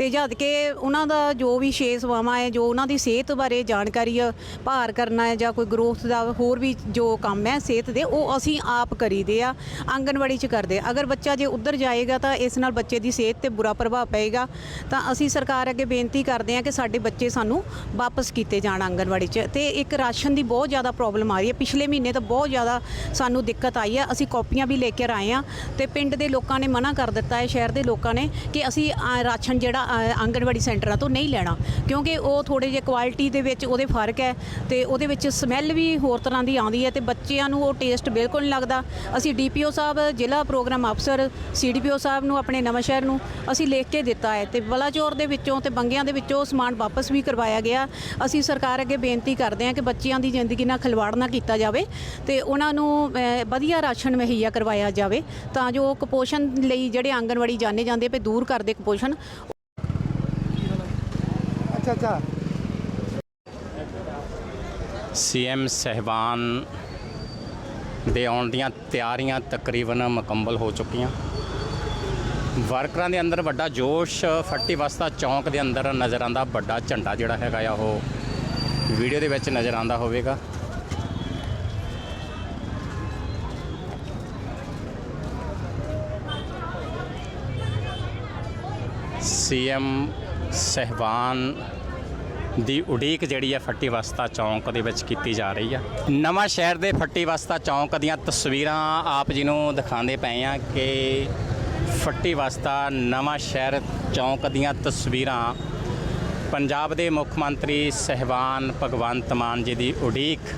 ਤੇ ਜਦ ਕਿ ਉਹਨਾਂ ਦਾ ਜੋ ਵੀ ਛੇ ਸੇਵਾਵਾਂ ਹੈ ਜੋ ਉਹਨਾਂ ਦੀ ਸਿਹਤ ਬਾਰੇ ਜਾਣਕਾਰੀ ਆ ਭਾਰ ਕਰਨਾ ਹੈ ਜਾਂ ਕੋਈ ਗਰੋਥ ਦਾ ਹੋਰ ਵੀ ਜੋ ਕੰਮ ਹੈ ਸਿਹਤ ਦੇ ਉਹ ਅਸੀਂ ਆਪ ਕਰੀਦੇ ਆ ਆਂਗਨਵਾੜੀ 'ਚ ਕਰਦੇ ਆ। ਅਗਰ ਬੱਚਾ ਜੇ ਉੱਧਰ ਜਾਏਗਾ ਤਾਂ ਇਸ ਨਾਲ ਬੱਚੇ ਦੀ ਸਿਹਤ ਤੇ ਬੁਰਾ ਪ੍ਰਭਾਵ ਪਏਗਾ। ਤਾਂ ਅਸੀਂ ਸਰਕਾਰ ਅੱਗੇ ਬੇਨਤੀ ਕਰਦੇ ਆ ਕਿ ਸਾਡੇ ਬੱਚੇ ਸਾਨੂੰ ਵਾਪਸ ਕੀਤੇ ਜਾਣ ਆਂਗਣਵਾੜੀ 'ਚ। ਤੇ ਇੱਕ ਰਾਸ਼ਨ ਦੀ ਬਹੁਤ ਜ਼ਿਆਦਾ ਪ੍ਰੋਬਲਮ ਆ ਰਹੀ ਹੈ। ਪਿਛਲੇ ਮਹੀਨੇ ਤਾਂ ਬਹੁਤ ਜ਼ਿਆਦਾ ਸਾਨੂੰ ਦਿੱਕਤ ਆਈ ਹੈ ਅਸੀਂ ਕਾਪੀਆਂ ਵੀ ਲੈ ਕੇ ਆਏ ਆ। ਤੇ ਪਿੰਡ ਦੇ ਲੋਕਾਂ ਨੇ ਮਨਾ ਕਰ ਦਿੱਤਾ ਹੈ ਸ਼ਹਿਰ ਦੇ ਲੋਕਾਂ ਨੇ ਕਿ ਅਸੀਂ ਅ, ਰਾਸ਼ਨ ਜਿਹੜਾ ਆਂਗਣਵਾੜੀ ਸੈਂਟਰਾਂ ਤੋਂ ਨਹੀਂ ਲੈਣਾ, ਕਿਉਂਕਿ ਉਹ ਥੋੜੇ ਜਿਹੇ ਕੁਆਲਿਟੀ ਦੇ ਵਿੱਚ ਉਹਦੇ ਫ਼ਰਕ ਹੈ ਤੇ ਉਹਦੇ ਵਿੱਚ ਸਮੈਲ ਵੀ ਹੋਰ ਤਰ੍ਹਾਂ ਦੀ ਆਉਂਦੀ ਹੈ ਤੇ ਬੱਚਿਆਂ ਨੂੰ ਉਹ ਟੇਸਟ ਬਿਲਕੁਲ ਨਹੀਂ ਲੱਗਦਾ। ਅਸੀਂ ਡੀਪੀਓ ਸਾਹਿਬ, ਜ਼ਿਲ੍ਹਾ ਪ੍ਰੋਗਰਾਮ ਅਫਸਰ, ਸੀਡੀਪੀਓ ਸਾਹਿਬ ਨੂੰ, ਆਪਣੇ ਨਵਾਂ ਸ਼ਹਿਰ ਨੂੰ ਅਸੀਂ ਲਿਖ ਕੇ ਦਿੱਤਾ ਹੈ ਤੇ ਬਲਾਚੌਰ ਦੇ ਵਿੱਚੋਂ ਤੇ ਬੰਗਿਆਂ ਦੇ ਵਿੱਚੋਂ ਸਮਾਨ ਵਾਪਸ ਵੀ ਕਰਵਾਇਆ ਗਿਆ। ਅਸੀਂ ਸਰਕਾਰ ਅੱਗੇ ਬੇਨਤੀ ਕਰਦੇ ਹਾਂ ਕਿ ਬੱਚਿਆਂ ਦੀ ਜ਼ਿੰਦਗੀ ਨਾਲ ਖਿਲਵਾੜ ਨਾ ਕੀਤਾ ਜਾਵੇ ਤੇ ਉਹਨਾਂ ਨੂੰ ਵਧੀਆ ਰਾਸ਼ਨ ਮੁਹੱਈਆ ਕਰਵਾਇਆ ਜਾਵੇ ਤਾਂ ਜੋ ਕੁਪੋਸ਼ਣ ਲਈ ਜਿਹੜੇ ਆਂਗਣਵਾੜੀ ਜਾਣੇ ਜਾਂਦੇ ਪਏ ਦੂਰ ਕਰਦੇ ਕੁਪੋਸ਼ਣ ਅੱਛਾ ਅੱਛਾ ਸੀਐਮ ਸਹਿਬਾਨ ਦੇ ਆਉਣ ਦੀਆਂ ਤਿਆਰੀਆਂ ਤਕਰੀਬਨ ਮੁਕੰਮਲ ਹੋ ਚੁੱਕੀਆਂ। ਵਰਕਰਾਂ ਦੇ ਅੰਦਰ ਵੱਡਾ ਜੋਸ਼, ਫੱਟੀ ਵਸਤਾ ਚੌਂਕ ਦੇ ਅੰਦਰ ਨਜ਼ਰ ਆਂਦਾ ਵੱਡਾ ਝੰਡਾ ਜਿਹੜਾ ਹੈਗਾ ਆ, ਉਹ ਵੀਡੀਓ ਦੇ ਵਿੱਚ ਨਜ਼ਰ ਆਂਦਾ ਹੋਵੇਗਾ। ਸੀਐਮ ਸਹਿਬਾਨ ਦੀ ਉਡੀਕ ਜਿਹੜੀ ਹੈ ਫੱਟੀ ਵਸਤਾ ਚੌਂਕ ਦੇ ਵਿੱਚ ਕੀਤੀ ਜਾ ਰਹੀ ਆ। ਨਵਾਂ ਸ਼ਹਿਰ ਦੇ ਫੱਟੀ ਵਸਤਾ ਚੌਂਕ ਦੀਆਂ ਤਸਵੀਰਾਂ ਆਪ ਜੀ ਨੂੰ ਦਿਖਾਉਂਦੇ ਪਏ ਆ ਕਿ ਫੱਟੀ ਵਸਤਾ ਨਵਾਂ ਸ਼ਹਿਰ ਚੌਂਕ ਦੀਆਂ ਤਸਵੀਰਾਂ ਪੰਜਾਬ ਦੇ ਮੁੱਖ ਮੰਤਰੀ ਸਹਿਬਾਨ ਭਗਵੰਤ ਮਾਨ ਜੀ ਦੀ ਉਡੀਕ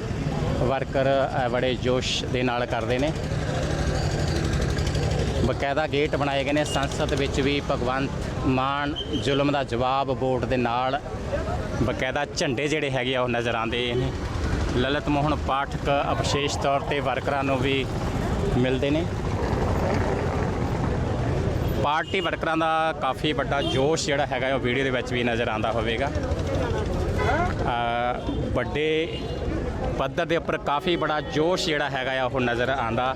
ਵਰਕਰ ਬੜੇ ਜੋਸ਼ ਦੇ ਨਾਲ ਕਰਦੇ ਨੇ। ਬਕਾਇਦਾ ਗੇਟ ਬਣਾਏ ਗਏ ਨੇ। ਸੰਸਦ ਵਿੱਚ ਵੀ ਭਗਵੰਤ ਮਾਨ ਜ਼ੁਲਮ ਦਾ ਜਵਾਬ ਬੋਰਡ ਦੇ ਨਾਲ ਬਕਾਇਦਾ ਝੰਡੇ ਜਿਹੜੇ ਹੈਗੇ ਆ ਉਹ ਨਜ਼ਰ ਆਉਂਦੇ ਨੇ। ਲਲਿਤ ਮੋਹਨ ਪਾਠਕ ਵਿਸ਼ੇਸ਼ ਤੌਰ ਤੇ ਵਰਕਰਾਂ ਨੂੰ ਵੀ ਮਿਲਦੇ ਨੇ। ਪਾਰਟੀ ਵਰਕਰਾਂ ਦਾ ਕਾਫੀ ਵੱਡਾ ਜੋਸ਼ ਜਿਹੜਾ ਹੈਗਾ ਉਹ ਵੀਡੀਓ ਦੇ ਵਿੱਚ ਵੀ ਨਜ਼ਰ ਆਉਂਦਾ ਹੋਵੇਗਾ। ਵੱਡੇ ਪੱਧਰ ਦੇ ਉੱਪਰ ਕਾਫੀ ਬੜਾ ਜੋਸ਼ ਜਿਹੜਾ ਹੈਗਾ ਆ ਉਹ ਨਜ਼ਰ ਆਂਦਾ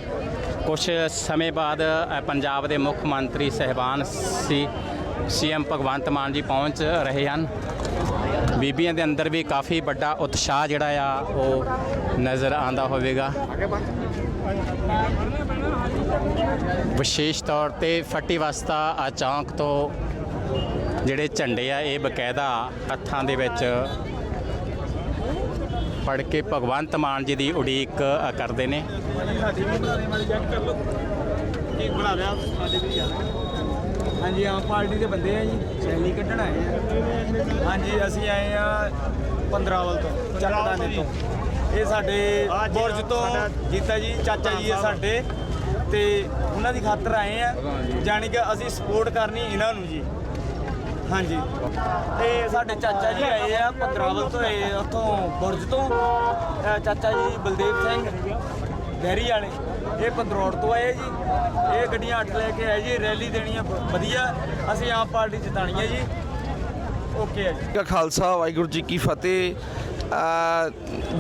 ਕੁਝ ਸਮੇਂ ਬਾਅਦ ਪੰਜਾਬ ਦੇ ਮੁੱਖ ਮੰਤਰੀ ਸਹਿਬਾਨ ਸੀ, ਸੀਐਮ ਭਗਵੰਤ ਮਾਨ ਜੀ ਪਹੁੰਚ ਰਹੇ ਹਨ। ਬੀਬੀਆਂ ਦੇ ਅੰਦਰ ਵੀ ਕਾਫੀ ਵੱਡਾ ਉਤਸ਼ਾਹ ਜਿਹੜਾ ਆ ਉਹ ਨਜ਼ਰ ਆਂਦਾ ਹੋਵੇਗਾ। ਵਿਸ਼ੇਸ਼ ਤੌਰ ਤੇ ਫੱਟੀ ਵਸਤਾ ਆ ਚੌਂਕ ਤੋਂ ਜਿਹੜੇ ਝੰਡੇ ਆ ਇਹ ਬਕਾਇਦਾ ਹੱਥਾਂ ਦੇ ਵਿੱਚ ਫੜ ਕੇ ਭਗਵੰਤ ਮਾਨ ਜੀ ਦੀ ਉਡੀਕ ਕਰਦੇ ਨੇ। ਹਾਂਜੀ ਆਮ ਪਾਰਟੀ ਦੇ ਬੰਦੇ ਆ ਜੀ। ਰੈਲੀ ਕੱਢਣ ਆਏ ਆ। ਹਾਂਜੀ ਅਸੀਂ ਆਏ ਆ 15 ਵੱਲ ਤੋਂ ਚੱਕਦਾਨੇ ਤੋਂ। ਇਹ ਸਾਡੇ ਬੁਰਜ ਤੋਂ ਜੀਤਾ ਜੀ ਚਾਚਾ ਜੀ ਆ ਸਾਡੇ। ਤੇ ਉਹਨਾਂ ਦੀ ਖਾਤਰ ਆਏ ਆ। ਜਾਣੀ ਕਿ ਅਸੀਂ ਸਪੋਰਟ ਕਰਨੀ ਇਹਨਾਂ ਨੂੰ ਜੀ। ਹਾਂਜੀ। ਤੇ ਸਾਡੇ ਚਾਚਾ ਜੀ ਆਏ ਆ 15 ਵੱਲ ਤੋਂ ਇਹ ਉੱਥੋਂ ਬੁਰਜ ਤੋਂ। ਚਾਚਾ ਜੀ ਬਲਦੇਵ ਸਿੰਘ ਡੈਰੀ ਵਾਲੇ। ਇਹ ਪੰਦਰੋੜ ਤੋਂ ਆਏ ਜੀ। ਇਹ ਗੱਡੀਆਂ ਅੱਠ ਲੈ ਕੇ ਆਏ ਜੀ, ਰੈਲੀ ਦੇਣੀ ਆ ਵਧੀਆ। ਅਸੀਂ ਆਮ ਪਾਰਟੀ ਜਿਤਾਣੀ ਹੈ ਜੀ। ਓਕੇ ਹੈ ਜੀ। ਕਾ ਖਾਲਸਾ ਵਾਹਿਗੁਰੂ ਜੀ ਕੀ ਫਤਿਹ।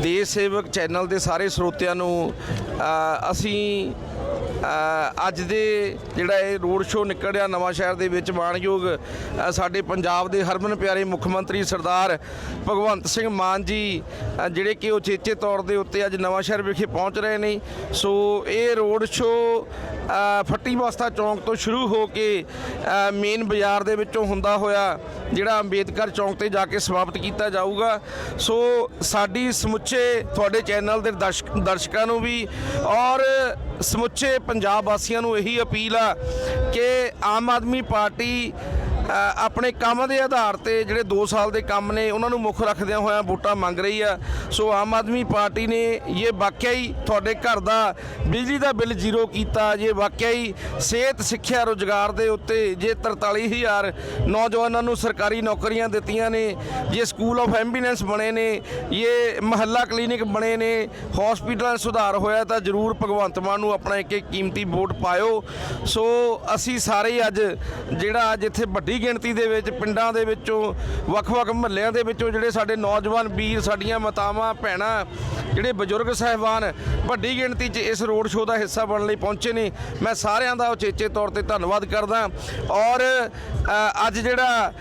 ਦੇਸ਼ ਸੇਵਕ ਚੈਨਲ ਦੇ ਸਾਰੇ ਸਰੋਤਿਆਂ ਨੂੰ ਅਸੀਂ ਅੱਜ ਦੇ ਜਿਹੜਾ ਇਹ ਰੋਡ ਸ਼ੋਅ ਨਿਕਲ ਰਿਹਾ ਨਵਾਂ ਸ਼ਹਿਰ ਦੇ ਵਿੱਚ ਮਾਣਯੋਗ ਸਾਡੇ ਪੰਜਾਬ ਦੇ ਹਰਮਨ ਪਿਆਰੇ ਮੁੱਖ ਮੰਤਰੀ ਸਰਦਾਰ ਭਗਵੰਤ ਸਿੰਘ ਮਾਨ ਜੀ ਜਿਹੜੇ ਕਿ ਉਹ ਚੇਚੇ ਤੌਰ ਦੇ ਉੱਤੇ ਅੱਜ ਨਵਾਂ ਸ਼ਹਿਰ ਵਿਖੇ ਪਹੁੰਚ ਰਹੇ ਨੇ। ਸੋ ਇਹ ਰੋਡ ਸ਼ੋਅ ਅ, ਫੱਟੀ ਬਸਤਾ ਚੌਂਕ ਤੋਂ ਸ਼ੁਰੂ ਹੋ ਕੇ ਮੇਨ ਬਾਜ਼ਾਰ ਦੇ ਵਿੱਚੋਂ ਹੁੰਦਾ ਹੋਇਆ ਜਿਹੜਾ ਅੰਬੇਦਕਰ ਚੌਂਕ ਤੇ ਜਾ ਕੇ ਸਮਾਪਤ ਕੀਤਾ ਜਾਊਗਾ। ਸੋ ਸਾਡੀ ਸਮੁੱਚੇ ਤੁਹਾਡੇ ਚੈਨਲ ਦੇ ਦਰਸ਼ਕ ਦਰਸ਼ਕਾਂ ਨੂੰ ਵੀ ਔਰ ਸਮੁੱਚੇ ਪੰਜਾਬ ਵਾਸੀਆਂ ਨੂੰ ਇਹੀ ਅਪੀਲ ਆ ਕਿ ਆਮ ਆਦਮੀ ਪਾਰਟੀ ਆਪਣੇ ਕੰਮ ਦੇ ਆਧਾਰ ਤੇ ਜਿਹੜੇ 2 ਸਾਲ ਦੇ ਕੰਮ ਨੇ, ਉਹਨਾਂ ਨੂੰ ਮੁੱਖ ਰੱਖਦਿਆਂ ਹੋਇਆਂ ਵੋਟਾਂ ਮੰਗ ਰਹੀ ਆ। ਸੋ ਆਮ ਆਦਮੀ ਪਾਰਟੀ ਨੇ ਇਹ ਵਾਕਿਆ ਹੀ ਤੁਹਾਡੇ ਘਰ ਦਾ ਬਿਜਲੀ ਦਾ ਬਿੱਲ ਜ਼ੀਰੋ ਕੀਤਾ। ਜੇ ਵਾਕਿਆ ਹੀ ਸਿਹਤ, ਸਿੱਖਿਆ, ਰੋਜ਼ਗਾਰ ਦੇ ਉੱਤੇ ਜੇ 43000 ਨੌਜਵਾਨਾਂ ਨੂੰ ਸਰਕਾਰੀ ਨੌਕਰੀਆਂ ਦਿੱਤੀਆਂ ਨੇ, ਜੇ ਸਕੂਲ ਆਫ ਐਂਬੂਲੈਂਸ ਬਣੇ ਨੇ ਇਹ ਮਹੱਲਾ ਕਲੀਨਿਕ ਬਣੇ ਨੇ ਹਸਪੀਟਲਾਂ 'ਚ ਸੁਧਾਰ ਹੋਇਆ ਤਾਂ ਜ਼ਰੂਰ ਭਗਵੰਤ ਮਾਨ ਨੂੰ ਆਪਣਾ ਇੱਕ ਇੱਕ ਕੀਮਤੀ ਵੋਟ ਪਾਇਓ। ਸੋ ਅਸੀਂ ਸਾਰੇ ਅੱਜ ਜਿਹੜਾ ਅੱਜ ਇੱਥੇ ਵੱਡੀ ਵੱਡੀ ਗਿਣਤੀ ਦੇ ਵਿੱਚ ਪਿੰਡਾਂ ਦੇ ਵਿੱਚੋਂ, ਵੱਖ-ਵੱਖ ਮਹੱਲਿਆਂ ਦੇ ਵਿੱਚੋਂ ਜਿਹੜੇ ਸਾਡੇ ਨੌਜਵਾਨ ਵੀਰ, ਸਾਡੀਆਂ ਮਾਤਾਵਾਂ, ਭੈਣਾਂ, ਜਿਹੜੇ ਬਜ਼ੁਰਗ ਸਹਿਬਾਨ ਵੱਡੀ ਗਿਣਤੀ 'ਚ ਇਸ ਰੋਡ ਸ਼ੋਅ ਦਾ ਹਿੱਸਾ ਬਣਨ ਲਈ ਪਹੁੰਚੇ ਨੇ। ਮੈਂ ਸਾਰਿਆਂ ਦਾ ਉਚੇਚੇ ਤੌਰ ਤੇ ਧੰਨਵਾਦ ਕਰਦਾ। ਔਰ ਅੱਜ ਜਿਹੜਾ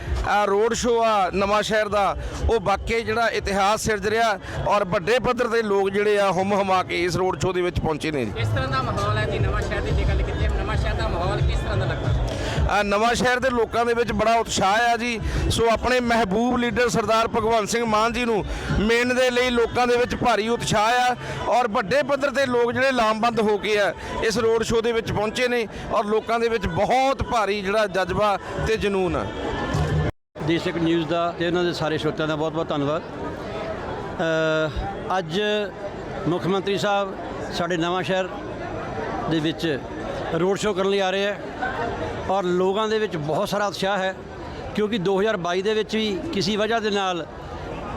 ਰੋਡ ਸ਼ੋਅ ਆ ਨਵਾਂ ਸ਼ਹਿਰ ਦਾ, ਉਹ ਵਾਕਈ ਜਿਹੜਾ ਇਤਿਹਾਸ ਸਿਰਜ ਰਿਹਾ ਔਰ ਵੱਡੇ ਪੱਧਰ ਤੇ ਲੋਕ ਜਿਹੜੇ ਆ ਹੁਮ ਹਮਾ ਕੇ ਇਸ ਰੋਡ ਸ਼ੋਅ ਦੇ ਵਿੱਚ ਪਹੁੰਚੇ ਨੇ ਜੀ। ਕਿਸ ਤਰ੍ਹਾਂ ਦਾ ਮਾਹੌਲ ਹੈ ਜੀ ਨਵਾਂ ਸ਼ਹਿਰ ਦੀ ਜੇ ਗੱਲ ਕੀਤੀ ਨਵਾਂ ਸ਼ਹਿਰ ਦਾ ਮਾਹੌਲ ਕਿਸ ਤਰ੍ਹਾਂ ਦਾ ਲੱਗਦਾ? ਨਵਾਂ ਸ਼ਹਿਰ ਦੇ ਲੋਕਾਂ ਦੇ ਵਿੱਚ ਬੜਾ ਉਤਸ਼ਾਹ ਆ ਜੀ। ਸੋ ਆਪਣੇ ਮਹਿਬੂਬ ਲੀਡਰ ਸਰਦਾਰ ਭਗਵੰਤ ਸਿੰਘ ਮਾਨ ਜੀ ਨੂੰ ਮਿਲਣ ਦੇ ਲਈ ਲੋਕਾਂ ਦੇ ਵਿੱਚ ਭਾਰੀ ਉਤਸ਼ਾਹ ਆ ਔਰ ਵੱਡੇ ਪੱਧਰ ਤੇ ਲੋਕ ਜਿਹੜੇ ਲਾਮਬੰਦ ਹੋ ਕੇ ਆ, ਇਸ ਰੋਡ ਸ਼ੋਅ ਦੇ ਵਿੱਚ ਪਹੁੰਚੇ ਨੇ ਔਰ ਲੋਕਾਂ ਦੇ ਵਿੱਚ ਬਹੁਤ ਭਾਰੀ ਜਿਹੜਾ ਜਜ਼ਬਾ ਤੇ ਜਨੂਨ ਆ। ਦੇਸ਼ਕ ਨਿਊਜ਼ ਦਾ ਤੇ ਉਹਨਾਂ ਦੇ ਸਾਰੇ ਸਰੋਤਿਆਂ ਦਾ ਬਹੁਤ-ਬਹੁਤ ਧੰਨਵਾਦ। ਅੱਜ ਮੁੱਖ ਮੰਤਰੀ ਸਾਹਿਬ ਸਾਡੇ ਨਵਾਂ ਸ਼ਹਿਰ ਦੇ ਵਿੱਚ ਰੋਡ ਸ਼ੋਅ ਕਰਨ ਲਈ ਆ ਰਹੇ ਹੈ ਔਰ ਲੋਕਾਂ ਦੇ ਵਿੱਚ ਬਹੁਤ ਸਾਰਾ ਉਤਸ਼ਾਹ ਹੈ, ਕਿਉਂਕਿ 2022 ਦੇ ਵਿੱਚ ਵੀ ਕਿਸੇ ਵਜ੍ਹਾ ਦੇ ਨਾਲ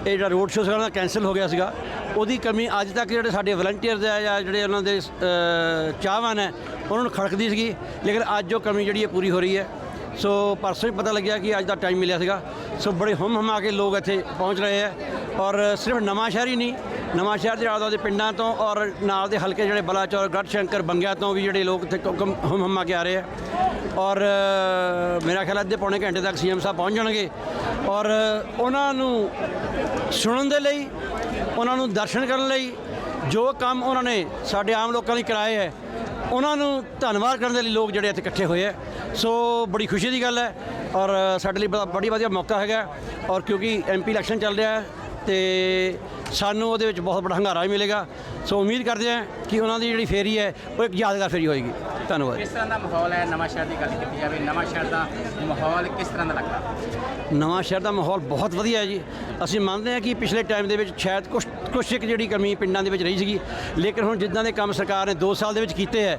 ਇਹ ਜਿਹੜਾ ਰੋਡ ਸ਼ੋਅ ਸਾਡਾ ਕੈਂਸਲ ਹੋ ਗਿਆ ਸੀਗਾ। ਉਹਦੀ ਕਮੀ ਅੱਜ ਤੱਕ ਜਿਹੜੇ ਸਾਡੇ ਵਲੰਟੀਅਰਸ ਹੈ ਜਾਂ ਜਿਹੜੇ ਉਹਨਾਂ ਦੇ ਚਾਹਵਾਨ ਹੈ, ਉਹਨਾਂ ਨੂੰ ਖੜਕਦੀ ਸੀਗੀ। ਲੇਕਿਨ ਅੱਜ ਉਹ ਕਮੀ ਜਿਹੜੀ ਹੈ ਪੂਰੀ ਹੋ ਰਹੀ ਹੈ। ਸੋ ਪਰਸੋਂ ਹੀ ਪਤਾ ਲੱਗਿਆ ਕਿ ਅੱਜ ਦਾ ਟਾਈਮ ਮਿਲਿਆ ਸੀਗਾ। ਸੋ ਬੜੇ ਹਮ ਹਮਾ ਕੇ ਲੋਕ ਇੱਥੇ ਪਹੁੰਚ ਰਹੇ ਹੈ। ਔਰ ਸਿਰਫ ਨਵਾਂ ਸ਼ਹਿਰ ਹੀ ਨਹੀਂ ਨਵਾਂ ਸ਼ਹਿਰ ਦੇ ਆਲੇ ਦੁਆਲੇ ਦੇ ਪਿੰਡਾਂ ਤੋਂ ਔਰ ਨਾਲ ਦੇ ਹਲਕੇ ਜਿਹੜੇ ਬਲਾਚੌਰ ਗੜ ਸ਼ੰਕਰ ਬੰਗਿਆ ਤੋਂ ਵੀ ਜਿਹੜੇ ਲੋਕ ਇੱਥੇ ਕ- ਕਮ- ਹਮ ਹਮਾ ਕੇ ਆ ਰਹੇ ਹੈ ਔਰ ਮੇਰਾ ਖਿਆਲ ਅੱਧੇ ਪੌਣੇ ਘੰਟੇ ਤੱਕ ਸੀਐਮ ਸਾਹਿਬ ਪਹੁੰਚ ਜਾਣਗੇ। ਔਰ, ਉਹਨਾਂ ਨੂੰ ਸੁਣਨ ਦੇ ਲਈ, ਉਹਨਾਂ ਨੂੰ ਦਰਸ਼ਨ ਕਰਨ ਲਈ ਜੋ ਕੰਮ ਉਹਨਾਂ ਨੇ ਸਾਡੇ ਆਮ ਲੋਕਾਂ ਲਈ ਕਰਾਏ ਹੈ, ਉਹਨਾਂ ਨੂੰ ਧੰਨਵਾਦ ਕਰਨ ਦੇ ਲਈ ਲੋਕ ਜਿਹੜੇ ਇੱਥੇ ਇਕੱਠੇ ਹੋਏ ਹੈ। ਸੋ, ਬੜੀ ਖੁਸ਼ੀ ਦੀ ਗੱਲ ਹੈ। ਔਰ, ਸਾਡੇ ਲਈ ਬੜਾ, ਬੜੀ ਵਧੀਆ ਮੌਕਾ ਹੈਗਾ। ਔਰ ਕਿਉਂਕਿ ਐਮਪੀ ਇਲੈਕਸ਼ਨ ਚੱਲ ਰਿਹਾ ਹੈ ਤੇ ਸਾਨੂੰ ਉਹਦੇ ਵਿੱਚ ਬਹੁਤ ਬੜਾ ਹੰਗਾਰਾ ਵੀ ਮਿਲੇਗਾ। ਸੋ ਉਮੀਦ ਕਰਦੇ ਹਾਂ ਕਿ ਉਹਨਾਂ ਦੀ ਜਿਹੜੀ ਫੇਰੀ ਹੈ ਉਹ ਇੱਕ ਯਾਦਗਾਰ ਫੇਰੀ ਹੋਏਗੀ। ਧੰਨਵਾਦ। ਕਿਸ ਤਰ੍ਹਾਂ ਦਾ ਮਾਹੌਲ ਹੈ? ਨਵਾਂ ਸ਼ਹਿਰ ਦੀ ਗੱਲ ਕੀਤੀ ਜਾਵੇ ਨਵਾਂ ਸ਼ਹਿਰ ਦਾ ਮਾਹੌਲ ਕਿਸ ਤਰ੍ਹਾਂ ਦਾ ਲੱਗਦਾ? ਨਵਾਂ ਸ਼ਹਿਰ ਦਾ ਮਾਹੌਲ ਬਹੁਤ ਵਧੀਆ ਹੈ ਜੀ। ਅਸੀਂ ਮੰਨਦੇ ਹਾਂ ਕਿ ਪਿਛਲੇ ਟਾਈਮ ਦੇ ਵਿੱਚ ਸ਼ਾਇਦ ਕੁਛ ਕੁਛ ਇੱਕ ਜਿਹੜੀ ਕਮੀ ਪਿੰਡਾਂ ਦੇ ਵਿੱਚ ਰਹੀ ਸੀਗੀ। ਲੇਕਿਨ ਹੁਣ ਜਿੱਦਾਂ ਦੇ ਕੰਮ ਸਰਕਾਰ ਨੇ 2 ਸਾਲ ਦੇ ਵਿੱਚ ਕੀਤੇ ਹੈ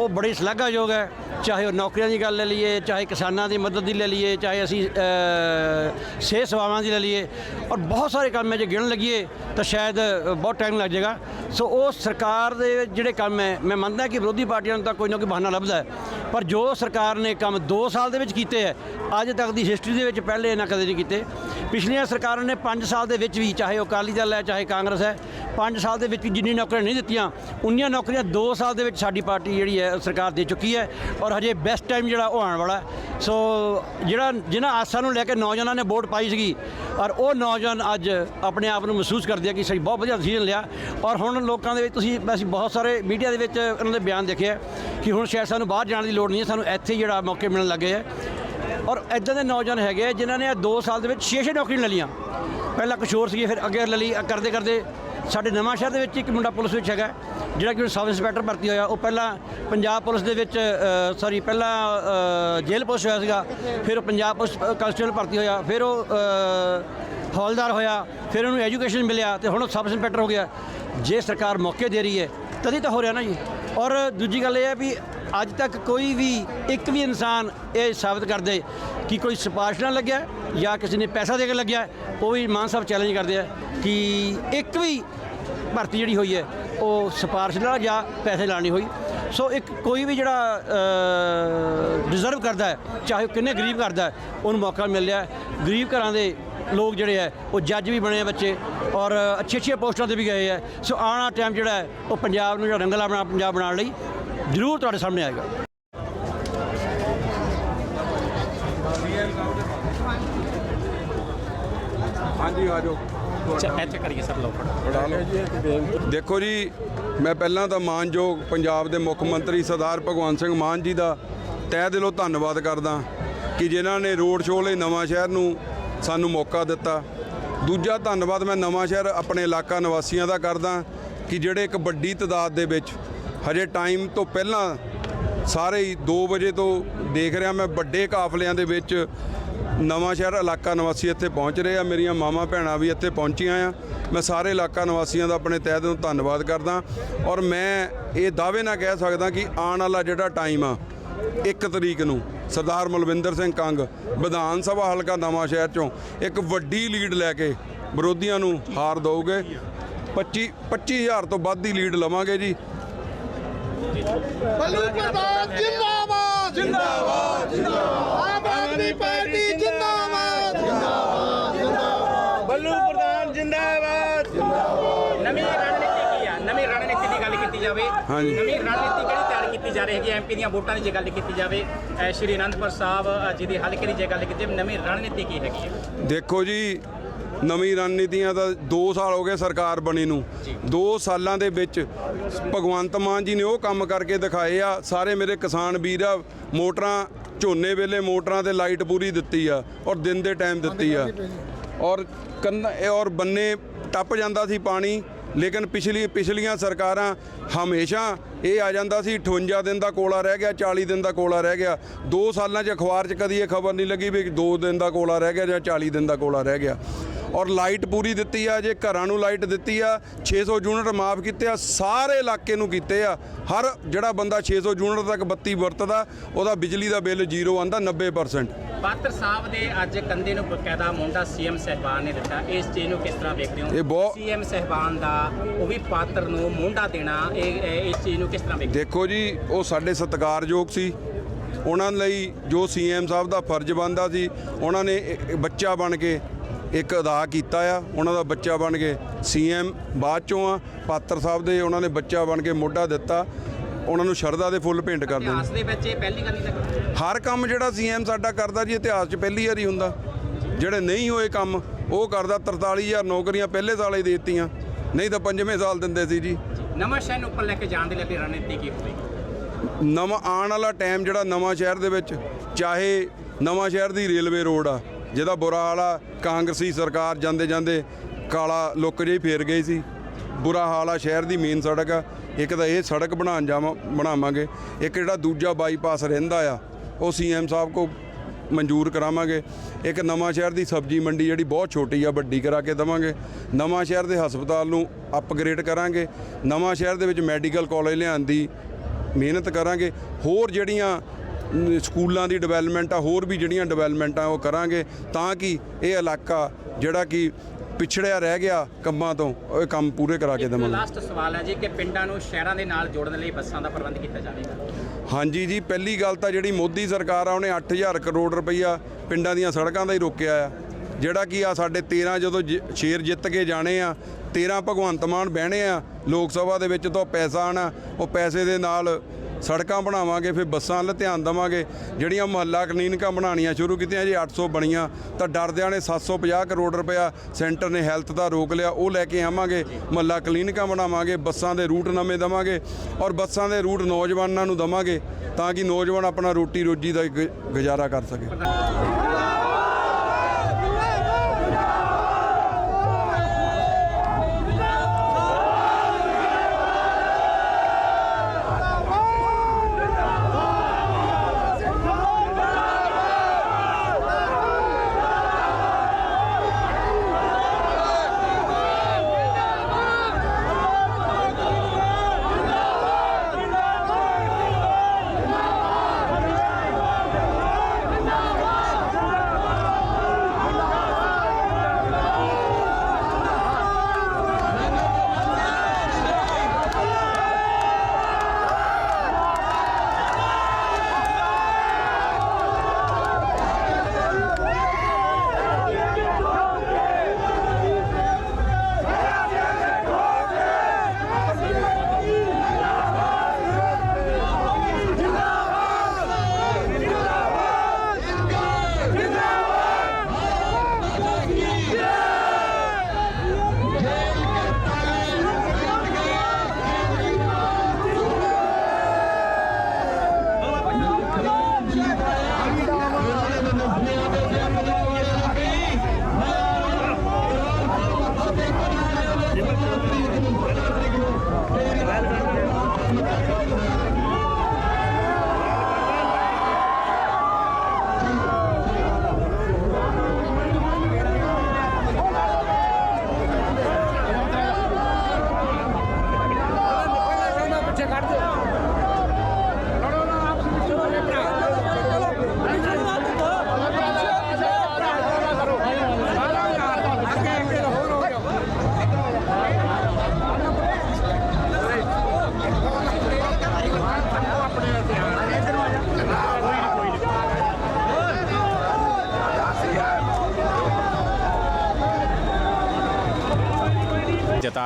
ਉਹ ਬੜੀ ਸ਼ਲਾਘਾਯੋਗ ਹੈ। ਚਾਹੇ ਉਹ ਨੌਕਰੀਆਂ ਦੀ ਗੱਲ ਲੈ ਲਈਏ, ਚਾਹੇ ਕਿਸਾਨਾਂ ਦੀ ਮਦਦ ਦੀ ਲੈ ਲਈਏ, ਚਾਹੇ ਅਸੀਂ ਸਿਹਤ ਸੇਵਾਵਾਂ ਦੀ ਲੈ ਲਈਏ। ਔਰ ਬਹੁਤ ਸਾਰੇ ਕੰਮ ਹੈ, ਜੇ ਗਿਣਨ ਲੱਗੀਏ ਤਾਂ ਸ਼ਾਇਦ ਬਹੁਤ ਟਾਈਮ ਲੱਗ ਜਾਏਗਾ। ਸੋ ਉਹ ਸਰਕਾਰ ਦੇ ਜਿਹੜੇ ਕੰਮ ਹੈ, ਮੈਂ ਮੰਨਦਾ ਕਿ ਵਿਰੋਧੀ ਪਾਰਟੀਆਂ ਨੂੰ ਤਾਂ ਕੋਈ ਨਾ ਕੋਈ ਬਹਾਨਾ ਲੱਭਦਾ ਪਰ ਜੋ ਸਰਕਾਰ ਨੇ ਕੰਮ 2 ਸਾਲ ਦੇ ਵਿੱਚ ਕੀਤੇ ਹੈ, ਅੱਜ ਤੱਕ ਦੀ ਹਿਸਟਰੀ ਦੇ ਵਿੱਚ ਪਹਿਲੇ ਇਹਨਾਂ ਕਦੇ ਨਹੀਂ ਕੀਤੇ। ਪਿਛਲੀਆਂ ਸਰਕਾਰਾਂ ਨੇ 5 ਸਾਲ ਦੇ ਵਿੱਚ ਵੀ, ਚਾਹੇ ਉਹ ਅਕਾਲੀ ਦਲ ਹੈ, ਚਾਹੇ ਕਾਂਗਰਸ ਹੈ 5 ਸਾਲ ਦੇ ਵਿੱਚ ਜਿੰਨੀ ਨੌਕਰੀਆਂ ਨਹੀਂ ਦਿੱਤੀਆਂ, ਉਨੀਆਂ ਨੌਕਰੀਆਂ 2 ਸਾਲ ਦੇ ਵਿੱਚ ਸਾਡੀ ਪਾਰਟੀ ਜਿਹੜੀ ਹੈ, ਸਰਕਾਰ ਦੇ ਚੁੱਕੀ ਹੈ ਔਰ ਹਜੇ ਬੈਸਟ ਟਾਈਮ ਜਿਹੜਾ ਉਹ ਆਉਣ ਵਾਲਾ ਸੋ ਜਿਹੜਾ, ਜਿਹਨਾਂ ਆਸਾਂ ਨੂੰ ਲੈ ਕੇ ਨੌਜਵਾਨਾਂ ਨੇ ਵੋਟ ਪਾਈ ਸੀਗੀ ਔਰ ਉਹ ਨੌਜਵਾਨ ਅੱਜ ਆਪਣੇ ਆਪ ਨੂੰ ਮਹਿਸੂਸ ਕਰਦੇ ਆ ਕਿ ਸਹੀ ਬਹੁਤ ਵਧੀਆ ਡਿਸੀਜਨ ਲਿਆ ਔਰ ਹੁਣ ਲੋਕਾਂ ਦੇ ਵਿੱਚ ਤੁਸੀਂ, ਅਸੀਂ ਬਹੁਤ ਸਾਰੇ ਮੀਡੀਆ ਦੇ ਵਿੱਚ ਉਹਨਾਂ ਦੇ ਬਿਆਨ ਦੇਖੇ ਆ ਕਿ ਹੁਣ ਸ਼ਾਇਦ ਸਾਨੂੰ ਬਾਹਰ ਜਾਣ ਦੀ ਲੋੜ ਨਹੀਂ ਹੈ, ਸਾਨੂੰ ਇੱਥੇ ਹੀ ਜਿਹੜਾ ਮੌਕੇ ਮਿਲਣ ਲੱਗੇ ਹੈ ਔਰ ਇਦਾਂ ਦੇ ਨੌਜਵਾਨ ਹੈਗੇ ਆ ਜਿਨ੍ਹਾਂ ਨੇ 2 ਸਾਲ ਦੇ ਵਿੱਚ 6-6 ਨੌਕਰੀਆਂ ਲੈ ਲਈਆਂ। ਪਹਿਲਾਂ ਕਿਸ਼ੋਰ ਸੀਗੇ, ਫਿਰ ਅੱਗੇ ਲੈ ਲਈ ਕਰਦੇ ਕਰਦੇ ਸਾਡੇ ਨਵਾਂ ਸ਼ਹਿਰ ਦੇ ਵਿੱਚ ਇੱਕ ਮੁੰਡਾ ਪੁਲਿਸ ਵਿੱਚ ਹੈਗਾ ਜਿਹੜਾ ਕਿ ਸਬ ਇੰਸਪੈਕਟਰ ਭਰਤੀ ਹੋਇਆ। ਉਹ ਪਹਿਲਾਂ ਪੰਜਾਬ ਪੁਲਿਸ ਦੇ ਵਿੱਚ ਸੌਰੀ ਪਹਿਲਾਂ ਜੇਲ੍ਹ ਪੁਲਿਸ ਹੋਇਆ ਸੀਗਾ ਫਿਰ ਉਹ ਪੰਜਾਬ ਪੁਲਿਸ ਕਨਸਟੇਬਲ ਭਰਤੀ ਹੋਇਆ ਫਿਰ ਉਹ ਅ, ਹੌਲਦਾਰ ਹੋਇਆ ਫਿਰ ਉਹਨੂੰ ਐਜੂਕੇਸ਼ਨ ਮਿਲਿਆ ਤੇ ਹੁਣ ਉਹ ਸਬ ਇੰਸਪੈਕਟਰ ਹੋ ਗਿਆ। ਜੇ ਸਰਕਾਰ ਮੌਕੇ ਦੇ ਰਹੀ ਹੈ ਤਦੀ ਤਾਂ ਹੋ ਰਿਹਾ ਨਾ ਜੀ। ਔਰ ਦੂਜੀ ਗੱਲ ਇਹ ਹੈ ਵੀ ਅੱਜ ਤੱਕ ਕੋਈ ਵੀ ਇੱਕ ਵੀ ਇਨਸਾਨ ਇਹ ਸਾਬਤ ਕਰਦੇ ਕਿ ਕੋਈ ਸਿਫਾਰਿਸ਼ ਨਾਲ ਲੱਗਿਆ ਜਾਂ ਕਿਸੇ ਨੇ ਪੈਸਾ ਦੇ ਕੇ ਲੱਗਿਆ, ਉਹ ਵੀ ਮਾਨ ਸਾਹਿਬ ਚੈਲੰਜ ਕਰਦੇ ਆ ਕਿ ਇੱਕ ਵੀ ਭਰਤੀ ਜਿਹੜੀ ਹੋਈ ਹੈ, ਉਹ ਸਿਫਾਰਿਸ਼ ਨਾਲ ਜਾਂ ਪੈਸੇ ਨਾਲ ਨਹੀਂ ਹੋਈ। ਸੋ ਇੱਕ ਕੋਈ ਵੀ ਜਿਹੜਾ ਡਿਜ਼ਰਵ ਕਰਦਾ ਹੈ, ਚਾਹੇ ਉਹ ਕਿੰਨੇ ਗਰੀਬ ਕਰਦਾ ਹੈ, ਉਹਨੂੰ ਮੌਕਾ ਮਿਲ ਰਿਹਾ ਗਰੀਬ ਘਰਾਂ ਦੇ ਲੋਕ ਜਿਹੜੇ ਹੈ, ਉਹ ਜੱਜ ਵੀ ਬਣੇ ਆ ਬੱਚੇ ਔਰ ਅੱਛੇ ਅੱਛੀਆਂ ਪੋਸਟਾਂ ਤੇ ਵੀ ਗਏ ਹੈ। ਸੋ ਆਉਣ ਵਾਲਾ ਟਾਈਮ ਜਿਹੜਾ ਹੈ, ਉਹ ਪੰਜਾਬ ਨੂੰ ਜਿਹੜਾ ਰੰਗਲਾ ਬਣਾ, ਪੰਜਾਬ ਬਣਾਉਣ ਲਈ ਜ਼ਰੂਰ ਤੁਹਾਡੇ ਸਾਹਮਣੇ ਆਏਗਾ। ਹਾਂਜੀ ਆਜੋ ਅੱਛਾ, ਇੱਥੇ ਕਰੀਏ ਸਰ ਲਓ ਫੜੋ। ਦੇਖੋ ਜੀ ਮੈਂ ਪਹਿਲਾਂ ਤਾਂ ਮਾਨਯੋਗ ਪੰਜਾਬ ਦੇ ਮੁੱਖ ਮੰਤਰੀ ਸਰਦਾਰ ਭਗਵੰਤ ਸਿੰਘ ਮਾਨ ਜੀ ਦਾ ਤਹਿ ਦਿਲੋਂ ਧੰਨਵਾਦ ਕਰਦਾ ਕਿ ਜਿਨ੍ਹਾਂ ਨੇ ਰੋਡ ਸ਼ੋਅ ਲਈ ਨਵਾਂ ਸ਼ਹਿਰ ਨੂੰ ਸਾਨੂੰ ਮੌਕਾ ਦਿੱਤਾ। ਦੂਜਾ ਧੰਨਵਾਦ ਮੈਂ ਨਵਾਂ ਸ਼ਹਿਰ ਆਪਣੇ ਇਲਾਕਾ ਨਿਵਾਸੀਆਂ ਦਾ ਕਰਦਾ ਕਿ ਜਿਹੜੇ ਇੱਕ ਵੱਡੀ ਤਾਦਾਦ ਦੇ ਵਿੱਚ ਹਜੇ ਟਾਈਮ ਤੋਂ ਪਹਿਲਾਂ ਸਾਰੇ ਹੀ 2 ਵਜੇ ਤੋਂ ਦੇਖ ਰਿਹਾ ਮੈਂ ਵੱਡੇ ਕਾਫਲਿਆਂ ਦੇ ਵਿੱਚ ਨਵਾਂ ਸ਼ਹਿਰ, ਇਲਾਕਾ ਨਿਵਾਸੀ ਇੱਥੇ ਪਹੁੰਚ ਰਹੇ ਆ। ਮੇਰੀਆਂ ਮਾਮਾ ਭੈਣਾਂ ਵੀ ਇੱਥੇ ਪਹੁੰਚੀਆਂ ਆ। ਮੈਂ ਸਾਰੇ ਇਲਾਕਾ ਨਿਵਾਸੀਆਂ ਦਾ ਆਪਣੇ ਤਹਿ ਦਿਲੋਂ ਧੰਨਵਾਦ ਕਰਦਾ। ਔਰ ਮੈਂ ਇਹ ਦਾਅਵੇ ਨਾਲ ਕਹਿ ਸਕਦਾ ਕਿ ਆਉਣ ਵਾਲਾ ਜਿਹੜਾ ਟਾਈਮ ਆ 1 ਤਰੀਕ ਨੂੰ ਸਰਦਾਰ ਮਲਵਿੰਦਰ ਸਿੰਘ ਕੰਗ ਵਿਧਾਨ ਸਭਾ ਹਲਕਾ ਨਵਾਂ ਸ਼ਹਿਰ ਚੋਂ ਇੱਕ ਵੱਡੀ ਲੀਡ ਲੈ ਕੇ ਵਿਰੋਧੀਆਂ ਨੂੰ ਹਾਰ ਦਊਗੇ। 25 25000 ਤੋਂ ਵੱਧ ਦੀ ਲੀਡ ਲਵਾਂਗੇ ਜੀ। ਬੱਲੂ ਪ੍ਰਧਾਨ ਜਿੰਦਾਬਾਦ। ਜਿੰਦਾਬਾਦ ਜਿੰਦਾਬਾਦ। ਆਮ ਆਦਮੀ ਪਾਰਟੀ ਜਿੰਦਾਬਾਦ। ਬੱਲੂ ਪ੍ਰਧਾਨ ਜਿੰਦਾਬਾਦ। ਨਵੀਂ ਰਣਨੀਤੀ ਕੀ ਆ? ਨਵੀਂ ਰਣਨੀਤੀ ਦੀ ਗੱਲ ਕੀਤੀ ਜਾਵੇ। ਹਾਂਜੀ। ਨਵੀਂ ਰਣਨੀਤੀ ਕਿਹੜੀ ਤਿਆਰ ਕੀਤੀ ਜਾ ਰਹੀ ਹੈਗੀ? ਐਮਪੀ ਦੀਆਂ ਵੋਟਾਂ ਦੀ ਜੇ ਗੱਲ ਕੀਤੀ ਜਾਵੇ ਅ, ਸ਼੍ਰੀ ਅਨੰਦਪੁਰ ਸਾਹਿਬ ਅ, ਜੀ ਦੀ ਹਲਕੇ ਦੀ ਜੇ ਗੱਲ ਕੀਤੀ ਜਾਵੇ ਨਵੀਂ ਰਣਨੀਤੀ ਕੀ ਹੈਗੀ ਹੈ? ਦੇਖੋ ਜੀ ਨਵੀਂ ਰਣਨੀਤੀਆਂ ਤਾਂ 2 ਸਾਲ ਹੋ ਗਏ ਸਰਕਾਰ ਬਣੀ ਨੂੰ। 2 ਸਾਲਾਂ ਦੇ ਵਿੱਚ ਭਗਵੰਤ ਮਾਨ ਜੀ ਨੇ ਉਹ ਕੰਮ ਕਰਕੇ ਦਿਖਾਏ ਆ। ਸਾਰੇ ਮੇਰੇ ਕਿਸਾਨ ਵੀਰ ਆ ਮੋਟਰਾਂ ਝੋਨੇ ਵੇਲੇ ਮੋਟਰਾਂ ਤੇ ਲਾਈਟ ਪੂਰੀ ਦਿੱਤੀ ਆ ਔਰ ਦਿਨ ਦੇ ਟਾਈਮ ਦਿੱਤੀ ਆ। ਔਰ ਕੰਨ ਔਰ ਬੰਨੇ ਟੱਪ ਜਾਂਦਾ ਸੀ ਪਾਣੀ ਲੇਕਿਨ ਪਿਛਲੀ ਪਿਛਲੀਆਂ ਸਰਕਾਰਾਂ ਹਮੇਸ਼ਾ ਇਹ ਆ ਜਾਂਦਾ ਸੀ 58 ਦਿਨ ਦਾ ਕੋਲਾ ਰਹਿ ਗਿਆ 40 ਦਿਨ ਦਾ ਕੋਲਾ ਰਹਿ ਗਿਆ। 2 ਸਾਲਾਂ 'ਚ ਅਖਬਾਰ 'ਚ ਕਦੀ ਇਹ ਖਬਰ ਨਹੀਂ ਲੱਗੀ ਵੀ 2 ਦਿਨ ਦਾ ਕੋਲਾ ਰਹਿ ਗਿਆ ਜਾਂ 40 ਦਿਨ ਦਾ ਕੋਲਾ ਰਹਿ ਗਿਆ। ਔਰ ਲਾਈਟ ਪੂਰੀ ਦਿੱਤੀ ਆ ਜੇ ਘਰਾਂ ਨੂੰ ਲਾਈਟ ਦਿੱਤੀ ਆ 600 ਯੂਨਿਟ ਮਾਫ ਕੀਤੇ ਆ ਸਾਰੇ ਇਲਾਕੇ ਨੂੰ ਕੀਤੇ ਆ। ਹਰ ਜਿਹੜਾ ਬੰਦਾ 600 ਯੂਨਿਟ ਤੱਕ ਬੱਤੀ ਵਰਤਦਾ ਉਹਦਾ ਬਿਜਲੀ ਦਾ ਬਿੱਲ ਜ਼ੀਰੋ ਆਂਦਾ 90% ਪਾਤਰ ਸਾਹਿਬ ਦੇ ਅੱਜ ਕੰਦੇ ਨੂੰ ਬਕਾਇਦਾ ਮੁੰਡਾ ਸੀਐਮ ਸਹਿਬਾਨ ਨੇ ਦਿੱਤਾ। ਇਸ ਚੀਜ਼ ਨੂੰ ਕਿਸ ਤਰ੍ਹਾਂ ਵੇਖਦੇ ਹੋ? ਸੀਐਮ ਸਹਿਬਾਨ ਦਾ ਉਹ ਵੀ ਪਾਤਰ ਨੂੰ ਮੁੰਡਾ ਦੇਣਾ ਇਹ ਇਸ ਚੀਜ਼ ਨੂੰ ਕਿਸ ਤਰ੍ਹਾਂ ਵੇਖਦੇ ਦੇਖੋ ਜੀ ਉਹ ਸਾਡੇ ਸਤਿਕਾਰਯੋਗ ਸੀ। ਉਹਨਾਂ ਲਈ ਜੋ ਸੀਐਮ ਸਾਹਿਬ ਦਾ ਫਰਜ਼ ਬਣਦਾ ਸੀ ਉਹਨਾਂ ਨੇ ਬੱਚਾ ਬਣ ਕੇ ਇੱਕ ਅਦਾ ਕੀਤਾ ਆ ਉਹਨਾਂ ਦਾ ਬੱਚਾ ਬਣ ਕੇ ਸੀਐਮ ਬਾਅਦ ਚੋਂ ਆ ਪਾਤਰ ਸਾਹਿਬ ਦੇ ਉਹਨਾਂ ਨੇ ਬੱਚਾ ਬਣ ਕੇ ਮੋਢਾ ਦਿੱਤਾ ਉਹਨਾਂ ਨੂੰ ਸ਼ਰਧਾ ਦੇ ਫੁੱਲ ਭੇਂਟ ਕਰਦੇ ਨੇ ਇਤਿਹਾਸ ਦੇ ਵਿੱਚ ਇਹ ਪਹਿਲੀ ਗੱਲ ਨਹੀਂ ਹਰ ਕੰਮ ਜਿਹੜਾ ਸੀਐਮ ਸਾਡਾ ਕਰਦਾ ਜੀ ਇਤਿਹਾਸ 'ਚ ਪਹਿਲੀ ਵਾਰੀ ਹੁੰਦਾ। ਜਿਹੜੇ ਨਹੀਂ ਹੋਏ ਕੰਮ ਉਹ ਕਰਦਾ 43000 ਨੌਕਰੀਆਂ ਪਹਿਲੇ ਸਾਲ ਹੀ ਦੇ ਦਿੱਤੀਆਂ ਨਹੀਂ ਤਾਂ ਪੰਜਵੇਂ ਸਾਲ ਦਿੰਦੇ ਸੀ ਜੀ। ਨਵਾਂ ਸ਼ਹਿਰ ਨੂੰ ਉੱਪਰ ਲੈ ਕੇ ਜਾਣ ਦੇ ਲਈ ਰਣਨੀਤੀ ਕੀ ਹੋਵੇਗੀ? ਨਵਾਂ ਆਉਣ ਵਾਲਾ ਟਾਈਮ ਜਿਹੜਾ ਨਵਾਂ ਸ਼ਹਿਰ ਦੇ ਵਿੱਚ ਚਾਹੇ ਨਵਾਂ ਸ਼ਹਿਰ ਦੀ ਰੇਲਵੇ ਰੋਡ ਆ ਜਿਹਦਾ ਬੁਰਾ ਹਾਲ ਆ, ਕਾਂਗਰਸੀ ਸਰਕਾਰ ਜਾਂਦੇ ਜਾਂਦੇ ਕਾਲਾ ਲੁੱਕ ਜਿਹੀ ਫੇਰ ਗਈ ਸੀ। ਬੁਰਾ ਹਾਲ ਆ ਸ਼ਹਿਰ ਦੀ ਮੇਨ ਸੜਕ ਆ। ਇੱਕ ਤਾਂ ਇਹ ਸੜਕ ਬਣਾਉਣ ਜਾਵਾਂ, ਬਣਾਵਾਂਗੇ। ਇੱਕ ਜਿਹੜਾ ਦੂਜਾ ਬਾਈਪਾਸ ਰਹਿੰਦਾ ਆ, ਉਹ ਸੀਐਮ ਸਾਹਿਬ ਕੋ ਮਨਜ਼ੂਰ ਕਰਾਵਾਂਗੇ। ਇੱਕ ਨਵਾਂ ਸ਼ਹਿਰ ਦੀ ਸਬਜ਼ੀ ਮੰਡੀ ਜਿਹੜੀ ਬਹੁਤ ਛੋਟੀ ਆ, ਵੱਡੀ ਕਰਾ ਕੇ ਦਵਾਂਗੇ। ਨਵਾਂ ਸ਼ਹਿਰ ਦੇ ਹਸਪਤਾਲ ਨੂੰ ਅਪਗ੍ਰੇਡ ਕਰਾਂਗੇ। ਨਵਾਂ ਸ਼ਹਿਰ ਦੇ ਵਿੱਚ ਮੈਡੀਕਲ ਕਾਲਜ ਲਿਆਉਣ ਦੀ ਮਿਹਨਤ ਕਰਾਂਗੇ। ਹੋਰ ਜਿਹੜੀਆਂ ਸਕੂਲਾਂ ਦੀ ਡਿਵੈਲਪਮੈਂਟ ਆ ਹੋਰ ਵੀ ਜਿਹੜੀਆਂ ਡਿਵੈਲਪਮੈਂਟਾਂ ਉਹ ਕਰਾਂਗੇ। ਤਾਂ ਕਿ ਇਹ ਇਲਾਕਾ ਜਿਹੜਾ ਕਿ ਪਿਛੜਿਆ ਰਹਿ ਗਿਆ ਕੰਮਾਂ ਤੋਂ ਉਹ ਕੰਮ ਪੂਰੇ ਕਰਾ ਕੇ ਦੇਵਾਂਗੇ। ਲਾਸਟ ਸਵਾਲ ਹੈ ਜੀ ਕਿ ਪਿੰਡਾਂ ਨੂੰ ਸ਼ਹਿਰਾਂ ਦੇ ਨਾਲ ਜੋੜਨ ਲਈ ਬੱਸਾਂ ਦਾ ਪ੍ਰਬੰਧ ਕੀਤਾ ਜਾਵੇਗਾ? ਹਾਂਜੀ ਜੀ ਪਹਿਲੀ ਗੱਲ ਤਾਂ ਜਿਹੜੀ ਮੋਦੀ ਸਰਕਾਰ ਆ ਉਹਨੇ 8000 ਕਰੋੜ ਰੁਪਈਆ ਪਿੰਡਾਂ ਦੀਆਂ ਸੜਕਾਂ ਦਾ ਹੀ ਰੋਕਿਆ ਆ। ਜਿਹੜਾ ਕਿ ਆ ਸਾਡੇ 13 ਜਦੋਂ ਸ਼ੇਰ ਜਿੱਤ ਕੇ ਜਾਣੇ ਆ 13 ਭਗਵੰਤ ਮਾਨ ਬਹਿਣੇ ਆ ਲੋਕ ਸਭਾ ਦੇ ਵਿੱਚ ਤੋਂ ਪੈਸਾ ਆਣਾ ਉਹ ਪੈਸੇ ਦੇ ਨਾਲ ਸੜਕਾਂ ਬਣਾਵਾਂਗੇ, ਫਿਰ ਬੱਸਾਂ ਵੱਲ ਧਿਆਨ ਦੇਵਾਂਗੇ। ਜਿਹੜੀਆਂ ਮੁਹੱਲਾ ਕਲੀਨਿਕਾਂ ਬਣਾਉਣੀਆਂ ਸ਼ੁਰੂ ਕੀਤੀਆਂ ਜੀ 800 ਬਣੀਆਂ, ਤਾਂ ਡਰਦਿਆਂ ਨੇ 750 ਕਰੋੜ ਰੁਪਇਆ ਸੈਂਟਰ ਨੇ ਹੈਲਥ ਦਾ ਰੋਕ ਲਿਆ, ਉਹ ਲੈ ਕੇ ਆਵਾਂਗੇ, ਮੁਹੱਲਾ ਕਲੀਨਿਕਾਂ ਬਣਾਵਾਂਗੇ, ਬੱਸਾਂ ਦੇ ਰੂਟ ਨਵੇਂ ਦੇਵਾਂਗੇ ਔਰ ਬੱਸਾਂ ਦੇ ਰੂਟ ਨੌਜਵਾਨਾਂ ਨੂੰ ਦੇਵਾਂਗੇ, ਤਾਂ ਕਿ ਨੌਜਵਾਨ ਆਪਣਾ ਰੋਟੀ ਰੋਜੀ ਦਾ ਗੁ- ਗੁਜ਼ਾਰਾ ਕਰ ਸਕੇ।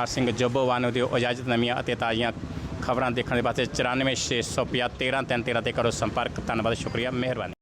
ਜਤਾਰ ਸਿੰਘ ਜੱਬੋਵਾਲ ਦੀ ਇਜਾਜ਼ਤ ਨਵੀਆਂ ਅਤੇ ਤਾਜ਼ੀਆਂ ਖਬਰਾਂ ਦੇਖਣ ਦੇ ਵਾਸਤੇ 94650 1313 ਤੇ ਕਰੋ ਸੰਪਰਕ। ਧੰਨਵਾਦ, ਸ਼ੁਕਰੀਆ, ਮਿਹਰਬਾਨੀ।